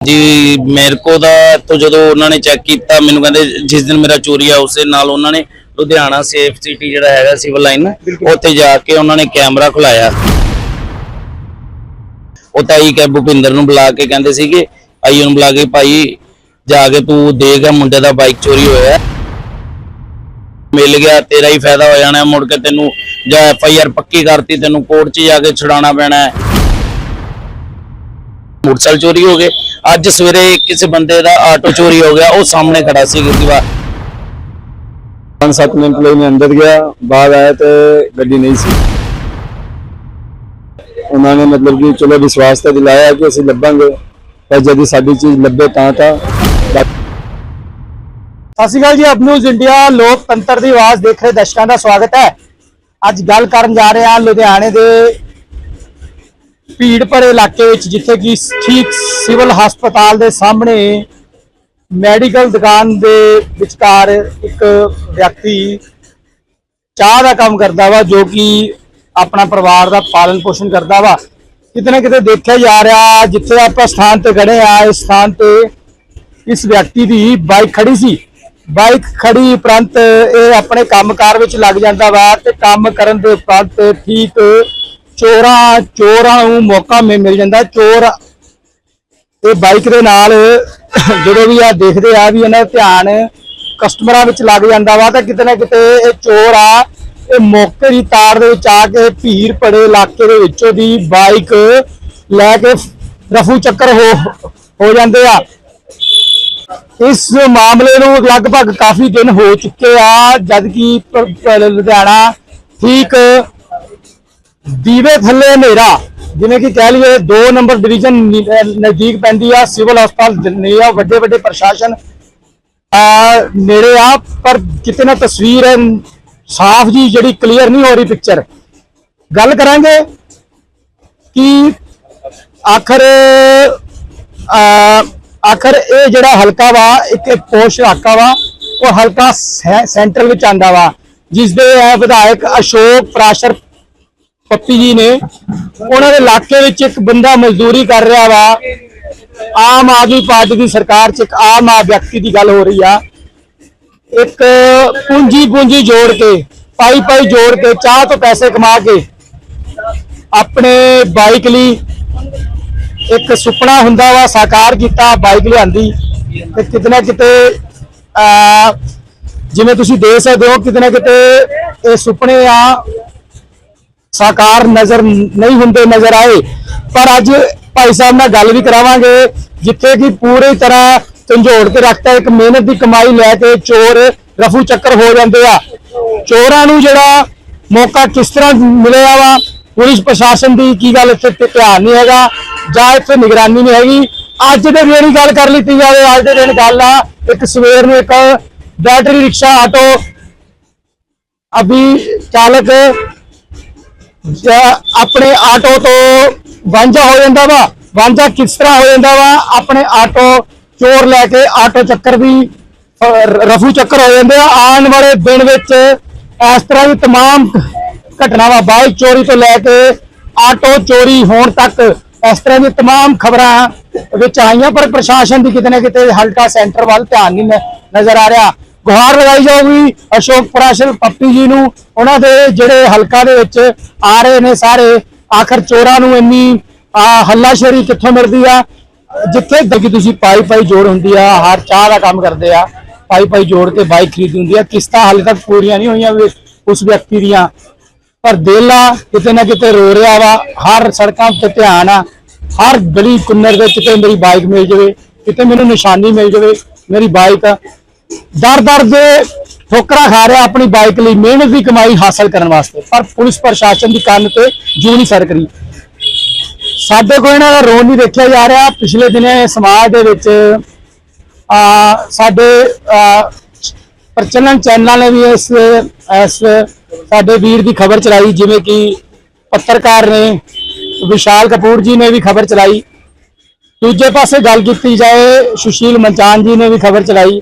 ਜੀ ਮੇਰੇ ਕੋ ਦਾ ਤੋਂ ਜਦੋਂ ਉਹਨਾਂ ਨੇ ਚੈੱਕ ਕੀਤਾ ਮੈਨੂੰ ਕਹਿੰਦੇ ਜਿਸ ਦਿਨ ਮੇਰਾ ਚੋਰੀ ਆ ਉਸੇ ਨਾਲ ਉਹਨਾਂ ਨੇ ਲੁਧਿਆਣਾ ਸੇਫ ਸਿਟੀ ਜਿਹੜਾ ਹੈਗਾ ਸਿਵਲ ਲਾਈਨ ਉੱਥੇ ਜਾ ਕੇ ਉਹਨਾਂ ਨੇ ਕੈਮਰਾ ਖੁਲਾਇਆ। ਉਹ ਤਾਈ ਕੈ ਭੁਪਿੰਦਰ ਨੂੰ ਬੁਲਾ ਕੇ ਕਹਿੰਦੇ ਸੀਗੇ ਆਈ ਨੂੰ ਬੁਲਾ ਕੇ ਭਾਈ ਜਾ ਕੇ ਤੂੰ ਦੇਖ ਆ ਮੁੰਡੇ ਦਾ ਬਾਈਕ ਚੋਰੀ ਹੋਇਆ। ਮਿਲ ਗਿਆ ਤੇਰਾ ਹੀ ਫਾਇਦਾ ਹੋ ਜਾਣਾ ਮੁੜ ਕੇ ਤੈਨੂੰ ਜਾਂ ਐਫ ਆਈ ਆਰ ਪੱਕੀ ਕਰਤੀ ਤੈਨੂੰ ਕੋਰਟ 'ਚ ਜਾ ਕੇ ਛੁਡਾਉਣਾ ਪੈਣਾ ਹੈ। ਮੋਟਰਸਾਈਕਲ ਚੋਰੀ ਹੋ ਗਏ। ਅੱਜ ਸਵੇਰੇ ਕਿਸੇ ਬੰਦੇ ਦਾ ਆਟੋ ਚੋਰੀ ਹੋ ਗਿਆ ਉਹ ਸਾਹਮਣੇ ਖੜਾ ਸੀ ਦੀਵਾਰ ਪੰਜ ਸੱਤ ਮਿੰਟ ਲਈ ਮੈਂ ਅੰਦਰ ਗਿਆ ਬਾਹਰ ਆਇਆ ਤੇ ਗੱਡੀ ਨਹੀਂ ਸੀ। ਉਹਨਾਂ ਨੇ ਮਤਲਬ ਕਿ ਚਲੋ ਵਿਸ਼ਵਾਸ ਤਾਂ ਦਿਲਾਇਆ ਕਿ ਅਸੀਂ ਲੱਭਾਂਗੇ ਪਰ ਜਦ ਸਾਡੀ ਚੀਜ਼ ਲੱਭੇ ਤਾਂ ਤਾਂ ਸਤਿ ਸ਼੍ਰੀ ਅਕਾਲ ਜੀ ਅਬ ਨਿਊਜ਼ ਇੰਡੀਆ ਲੋਕਤੰਤਰ ਦੀ ਆਵਾਜ਼ ਦੇਖ ਰਹੇ ਦਰਸ਼ਕਾਂ ਦਾ ਸਵਾਗਤ ਹੈ। ਅੱਜ ਗੱਲ ਕਰਨ ਜਾ ਰਹੇ ਹਾਂ ਲੁਧਿਆਣੇ ਦੇ ਭੀੜ ਭਰੇ ਇਲਾਕੇ ਵਿੱਚ ਜਿੱਥੇ ਕਿ ਠੀਕ ਸਿਵਲ ਹਸਪਤਾਲ ਦੇ ਸਾਹਮਣੇ ਮੈਡੀਕਲ ਦੁਕਾਨ ਦੇ ਵਿਚਕਾਰ ਇੱਕ ਵਿਅਕਤੀ ਚਾਹ ਦਾ ਕੰਮ ਕਰਦਾ ਵਾ, ਜੋ ਕਿ ਆਪਣਾ ਪਰਿਵਾਰ ਦਾ ਪਾਲਣ ਪੋਸ਼ਣ ਕਰਦਾ ਵਾ। ਕਿਤੇ ਨਾ ਕਿਤੇ ਦੇਖਿਆ ਜਾ ਰਿਹਾ, ਜਿੱਥੇ ਆਪਾਂ ਸਥਾਨ ਤੇ ਖੜੇ ਆ, ਇਸ ਸਥਾਨ ਤੇ ਇਸ ਵਿਅਕਤੀ ਦੀ ਬਾਈਕ ਖੜੀ ਸੀ। ਬਾਈਕ ਖੜੀ ਉਪਰੰਤ ਇਹ ਆਪਣੇ ਕੰਮਕਾਰ ਵਿੱਚ ਲੱਗ ਜਾਂਦਾ ਵਾ ਤੇ ਕੰਮ ਕਰਨ ਦੇ ਉਪਰੰਤ ਠੀਕ ਚੋਰਾਂ ਚੋਰਾਂ ਨੂੰ ਮੌਕਾ ਮਿਲ ਜਾਂਦਾ ਚੋਰ ਇਹ ਬਾਈਕ ਦੇ ਨਾਲ ਜਦੋਂ ਵੀ ਆ ਦੇਖਦੇ ਆ ਵੀ ਇਹਨਾਂ ਦਾ ਧਿਆਨ ਕਸਟਮਰਾਂ ਵਿੱਚ ਲੱਗ ਜਾਂਦਾ ਵਾ, ਤਾਂ ਕਿਤੇ ਨਾ ਕਿਤੇ ਇਹ ਚੋਰ ਆ, ਇਹ ਮੌਕੇ ਦੀ ਤਾਰ ਦੇ ਵਿੱਚ ਆ ਕੇ ਭੀੜ ਪੜੇ ਇਲਾਕੇ ਦੇ ਵਿੱਚੋਂ ਦੀ ਬਾਈਕ ਲੈ ਕੇ ਰਫੂ ਚੱਕਰ ਹੋ ਹੋ ਜਾਂਦੇ ਆ। ਇਸ ਮਾਮਲੇ ਨੂੰ ਲਗਭਗ ਕਾਫੀ ਦਿਨ ਹੋ ਚੁੱਕੇ ਆ ਜਦ ਕਿ ਲੁਧਿਆਣਾ ਠੀਕ ਦੀਵੇ ਥੱਲੇ ਹਨੇਰਾ, ਜਿਵੇਂ ਕਿ ਕਹਿ ਲਈਏ 2 ਨੰਬਰ ਡਿਵੀਜ਼ਨ ਨਜ਼ਦੀਕ ਪੈਂਦੀ ਆ ਸਿਵਲ ਹਸਪਤਾਲ ਜਨੇ ਆ, ਵੱਡੇ ਵੱਡੇ ਪ੍ਰਸ਼ਾਸਨ, ਆ, ਨੇੜੇ ਆ, ਪਰ ਕਿਤੇ ਨਾ ਤਸਵੀਰ ਹੈ, ਸਾਫ਼ ਜੀ ਜਿਹੜੀ ਕਲੀਅਰ ਨਹੀਂ ਹੋ ਰਹੀ ਪਿਕਚਰ ਗੱਲ ਕਰਾਂਗੇ ਕਿ ਆਖਰ, ਆ, ਆਖਰ ਇਹ ਜਿਹੜਾ ਹਲਕਾ ਵਾ, ਇੱਕ ਪੋਸ਼ ਇਲਾਕਾ ਵਾ, ਉਹ ਹਲਕਾ ਸੈ- ਸੈਂਟਰਲ ਵਿੱਚ ਆਂਦਾ ਵਾ ਜਿਸ ਦੇ ਇਹ ਵਿਧਾਇਕ ਅਸ਼ੋਕ ਪ੍ਰਾਸ਼ਰ ਪੱਪੀ ਜੀ ਨੇ। ਉਹਨਾਂ ਦੇ ਇਲਾਕੇ ਵਿੱਚ ਇੱਕ ਬੰਦਾ ਮਜ਼ਦੂਰੀ ਕਰ ਰਿਹਾ ਵਾ। ਆਮ ਆਦਮੀ ਪਾਰਟੀ ਦੀ ਸਰਕਾਰ 'ਚ ਇੱਕ ਆਮ ਆ ਵਿਅਕਤੀ ਦੀ ਗੱਲ ਹੋ ਰਹੀ ਆ। ਇੱਕ ਪੂੰਜੀ ਪੂੰਜੀ ਜੋੜ ਕੇ, ਪਾਈ ਪਾਈ ਜੋੜ ਕੇ ਚਾਹ ਤੋਂ ਪੈਸੇ ਕਮਾ ਕੇ ਆਪਣੇ ਬਾਈਕ ਲਈ ਇੱਕ ਸੁਪਨਾ ਹੁੰਦਾ ਵਾ, ਸਾਕਾਰ ਕੀਤਾ, ਬਾਈਕ ਲਿਆਂਦੀ। ਤੇ ਕਿਤੇ ਨਾ ਕਿਤੇ ਆ ਜਿਵੇਂ ਤੁਸੀਂ ਦੇਖ ਸਕਦੇ ਹੋ ਕਿਤੇ ਨਾ ਕਿਤੇ ਇਹ ਸੁਪਨੇ ਆ ਸਾਕਾਰ ਨਜ਼ਰ ਨਹੀਂ ਹੁੰਦੇ, ਨਜ਼ਰ ਆਏ। ਪਰ ਅੱਜ ਭਾਈ ਸਾਹਿਬ ਨਾਲ ਗੱਲ ਵੀ ਕਰਾਵਾਂਗੇ, ਜਿੱਥੇ ਕਿ ਪੂਰੀ ਤਰ੍ਹਾਂ ਝੰਜੋੜ ਕੇ ਰੱਖਤਾ, ਇੱਕ ਮਿਹਨਤ ਦੀ ਕਮਾਈ ਲੈ ਕੇ ਚੋਰ ਰਫੂ ਚੱਕਰ ਹੋ ਜਾਂਦੇ ਆ। ਚੋਰਾਂ ਨੂੰ ਜਿਹੜਾ ਮੌਕਾ ਕਿਸ ਤਰ੍ਹਾਂ ਮਿਲਿਆ ਵਾ, ਪੁਲਿਸ ਪ੍ਰਸ਼ਾਸਨ ਦੀ ਕੀ ਗੱਲ ਇੱਥੇ ਤੇ ਧਿਆਨ ਨਹੀਂ ਹੈਗਾ, ਜਾਂ ਇੱਥੇ ਨਿਗਰਾਨੀ ਨਹੀਂ ਹੈਗੀ। ਅੱਜ ਦੇ ਦਿਨ ਦੀ ਗੱਲ ਕਰ ਲਈ ਜਾਵੇ, ਅੱਜ ਦੇ ਦਿਨ ਗੱਲ ਆ, ਇੱਕ ਸਵੇਰ ਨੂੰ ਇੱਕ ਬੈਟਰੀ ਰਿਕਸ਼ਾ, ਆਟੋ, ਅਭੀ ਚਾਲਕ ਆਪਣੇ ਆਟੋ ਤੋਂ ਵਾਂਝਾ ਹੋ ਜਾਂਦਾ ਵਾ ਵਾਂਝਾ ਕਿਸ ਤਰ੍ਹਾਂ ਹੋ ਜਾਂਦਾ ਵਾ ਆਪਣੇ ਆਟੋ ਚੋਰ ਲੈ ਕੇ ਆਟੋ ਚੱਕਰ ਵੀ ਅਹ, ਰਫੂ ਚੱਕਰ ਹੋ ਜਾਂਦੇ ਆ ਆਉਣ ਵਾਲੇ ਦਿਨ ਵਿੱਚ ਇਸ ਤਰ੍ਹਾਂ ਦੀ तमाम ਘਟਨਾਵਾਂ ਬਾਈਕ ਚੋਰੀ ਤੋਂ ਲੈ ਕੇ ਆਟੋ ਚੋਰੀ ਹੋਣ ਤੱਕ ਇਸ ਤਰ੍ਹਾਂ ਦੀ तमाम ਖਬਰਾਂ ਵਿੱਚ ਆਈਆਂ ਪਰ ਪ੍ਰਸ਼ਾਸਨ ਦੀ ਕਿਤੇ ਨਾ ਕਿਤੇ ਹਲਕਾ ਸੈਂਟਰ ਵੱਲ ਧਿਆਨ ਨਹੀਂ ਨ- ਨਜ਼ਰ ਆ ਰਿਹਾ ਗੁਹਾਰ ਲਗਾਈ ਜਾਊਗੀ। ਅਸ਼ੋਕ ਪ੍ਰਾਸ਼ਰ ਪੱਪੀ ਜੀ ਨੂੰ। ਉਹਨਾਂ ਦੇ ਜਿਹੜੇ ਹਲਕਾ ਦੇ ਵਿੱਚ ਆ ਰਹੇ ਨੇ ਸਾਰੇ, ਆਖਰ ਚੋਰਾਂ ਨੂੰ ਇੰਨੀ, ਆ, ਹੱਲਾਸ਼ੇਰੀ ਕਿੱਥੋਂ ਮਿਲਦੀ ਆ? ਜਿੱਥੇ ਤੱਕ ਤੁਸੀਂ ਪਾਈ ਪਾਈ ਜੋੜ ਹੁੰਦੀ ਆ, ਹਰ ਚਾਹ ਦਾ ਕੰਮ ਕਰਦੇ ਆ, ਪਾਈ ਪਾਈ ਜੋੜ ਕੇ ਬਾਈਕ ਖਰੀਦੀ ਹੁੰਦੀ ਆ। ਕਿਸ਼ਤਾਂ ਹਾਲੇ ਤੱਕ ਪੂਰੀਆਂ ਨਹੀਂ ਹੋਈਆਂ ਉਸ ਵਿਅਕਤੀ ਦੀਆਂ। ਪਰ ਦਿਲ ਆ ਕਿਤੇ ਨਾ ਕਿਤੇ ਰੋ ਰਿਹਾ ਵਾ। ਹਰ ਸੜਕਾਂ ਉੱਤੇ ਧਿਆਨ ਆ। ਹਰ ਗਲੀ ਕੁੰਨਰ ਦੇ ਕਿਤੇ ਮੇਰੀ ਬਾਈਕ ਮਿਲ ਜਾਵੇ, ਕਿਤੇ ਮੈਨੂੰ ਨਿਸ਼ਾਨੀ ਮਿਲ ਜਾਵੇ, ਮੇਰੀ ਬਾਈਕ ਦਰ ਦਰ ਦੇ ਠੋਕਰਾਂ ਖਾ ਰਿਹਾ ਆਪਣੀ ਬਾਈਕ ਲਈ, ਮਿਹਨਤ ਦੀ ਕਮਾਈ ਹਾਸਲ ਕਰਨ ਵਾਸਤੇ। ਪਰ ਪੁਲਿਸ ਪ੍ਰਸ਼ਾਸਨ ਦੀ ਕੰਨ ਤੇ ਜੂ ਨਹੀਂ ਸਰ ਕਰੀ ਸਾਡੇ ਕੋਲ ਇਹਨਾਂ ਦਾ ਰੋਲ ਨਹੀਂ ਦੇਖਿਆ ਜਾ ਰਿਹਾ। ਪਿਛਲੇ ਦਿਨੇ ਸਮਾਜ ਦੇ ਵਿੱਚ ਆ ਸਾਡੇ ਪ੍ਰਚਲਨ ਚੈਨਲਾਂ ਨੇ ਵੀ ਇਸ ਇਸ ਸਾਡੇ ਵੀਰ ਦੀ ਖਬਰ ਚਲਾਈ, ਜਿਵੇਂ ਕਿ ਪੱਤਰਕਾਰ ਨੇ, ਵਿਸ਼ਾਲ ਕਪੂਰ ਜੀ ਨੇ ਵੀ ਖਬਰ ਚਲਾਈ। ਦੂਜੇ ਪਾਸੇ ਗੱਲ ਕੀਤੀ ਜਾਏ, ਸੁਸ਼ੀਲ ਮਨਚਾਨ ਜੀ ਨੇ ਵੀ ਖਬਰ ਚਲਾਈ।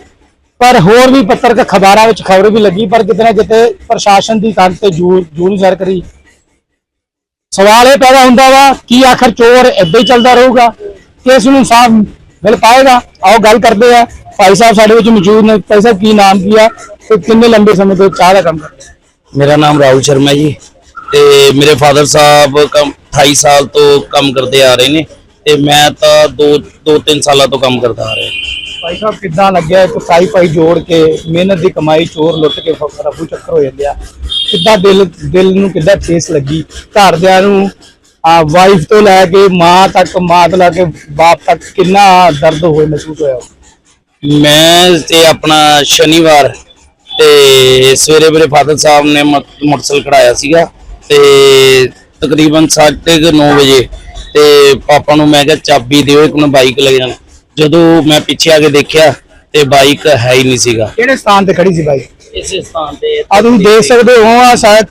ਪਰ ਹੋਰ ਵੀ ਪੱਤਰਕਾਰ ਖਬਰਾਂ ਵਿੱਚ ਖਬਰ ਵੀ ਲੱਗੀ, ਪਰ ਕਿਤੇ ਨਾ ਕਿਤੇ ਪ੍ਰਸ਼ਾਸਨ ਦੀ ਕੰਨ ਤੇ ਜੂ ਜੂ ਨਹੀਂ ਸਵਾਲ ਇਹ ਪੈਦਾ ਹੁੰਦਾ ਵਾ, ਕੀ ਆਖਰ ਚੋਰ ਏਦਾਂ ਹੀ ਚੱਲਦਾ ਰਹੂਗਾ? ਕਿ ਇਸ ਨੂੰ ਇਨਸਾਫ ਮਿਲ ਪਾਏਗਾ? ਆਓ ਗੱਲ ਕਰਦੇ ਆ। ਭਾਈ ਸਾਹਿਬ ਸਾਡੇ ਵਿੱਚ ਮੌਜੂਦ ਨੇ। ਭਾਈ ਸਾਹਿਬ, ਕੀ ਨਾਮ ਕੀ ਆ ਤੇ ਕਿੰਨੇ ਲੰਬੇ ਸਮੇਂ ਤੋਂ ਚਾਹ ਦਾ ਕੰਮ ਕਰਦੇ? ਮੇਰਾ ਨਾਮ ਰਾਹੁਲ ਸ਼ਰਮਾ ਜੀ ਤੇ ਮੇਰੇ ਫਾਦਰ ਸਾਹਿਬ ਕੰਮ 28 ਸਾਲ ਤੋਂ ਕੰਮ ਕਰਦੇ ਆ ਰਹੇ ਨੇ ਤੇ ਮੈਂ ਤਾਂ 2 2 3 ਸਾਲਾਂ ਤੋਂ ਕੰਮ ਕਰਦਾ ਆ ਰਿਹਾ। ਭਾਈ ਸਾਹਿਬ, ਕਿੱਦਾਂ ਲੱਗਿਆ ਇੱਕ ਸਾਈ ਭਾਈ ਜੋੜ ਕੇ ਮਿਹਨਤ ਦੀ ਕਮਾਈ, ਚੋਰ ਲੁੱਟ ਕੇ ਫ- ਚੱਕਰ ਹੋ ਜਾਂਦੇ ਆ ਕਿੱਦਾਂ ਦਿਲ ਦਿਲ ਨੂੰ ਕਿੱਦਾਂ ਠੇਸ ਲੱਗੀ? ਘਰਦਿਆਂ ਨੂੰ, ਆ ਵਾਈਫ ਤੋਂ ਲੈ ਕੇ ਮਾਂ ਤੱਕ, ਮਾਂ ਤੋਂ ਲੈ ਕੇ ਬਾਪ ਤੱਕ ਕਿੰਨਾ ਦਰਦ ਹੋਏ ਮਹਿਸੂਸ ਹੋਇਆ? ਮੈਂ ਤੇ ਆਪਣਾ ਸ਼ਨੀਵਾਰ ਤੇ ਸਵੇਰੇ ਮੇਰੇ ਫਾਦਰ ਸਾਹਿਬ ਨੇ ਮੋਟਰਸਾਈਕਲ ਕਢਾਇਆ ਸੀਗਾ ਤੇ ਤਕਰੀਬਨ 9:30 ਵਜੇ ਤੇ ਪਾਪਾ ਨੂੰ ਮੈਂ ਕਿਹਾ ਚਾਬੀ ਦਿਓ, ਇੱਕ ਮੈਂ ਬਾਈਕ ਲੈ ਜਾਣਾ। ਜਦੋਂ ਮੈਂ ਪਿੱਛੇ ਆ ਕੇ ਦੇਖਿਆ ਤੇ ਬਾਈਕ ਹੈ ਹੀ ਨਹੀਂ ਸੀਗਾ। ਕਿਹੜੇ ਸਥਾਨ ਤੇ ਖੜੀ ਸੀ ਬਾਈ ਇਸੇ ਸਥਾਨ ਤੇ ਆ ਤੁਸੀਂ ਦੇਖ ਸਕਦੇ ਹੋ ਆ ਸ਼ਾਇਦ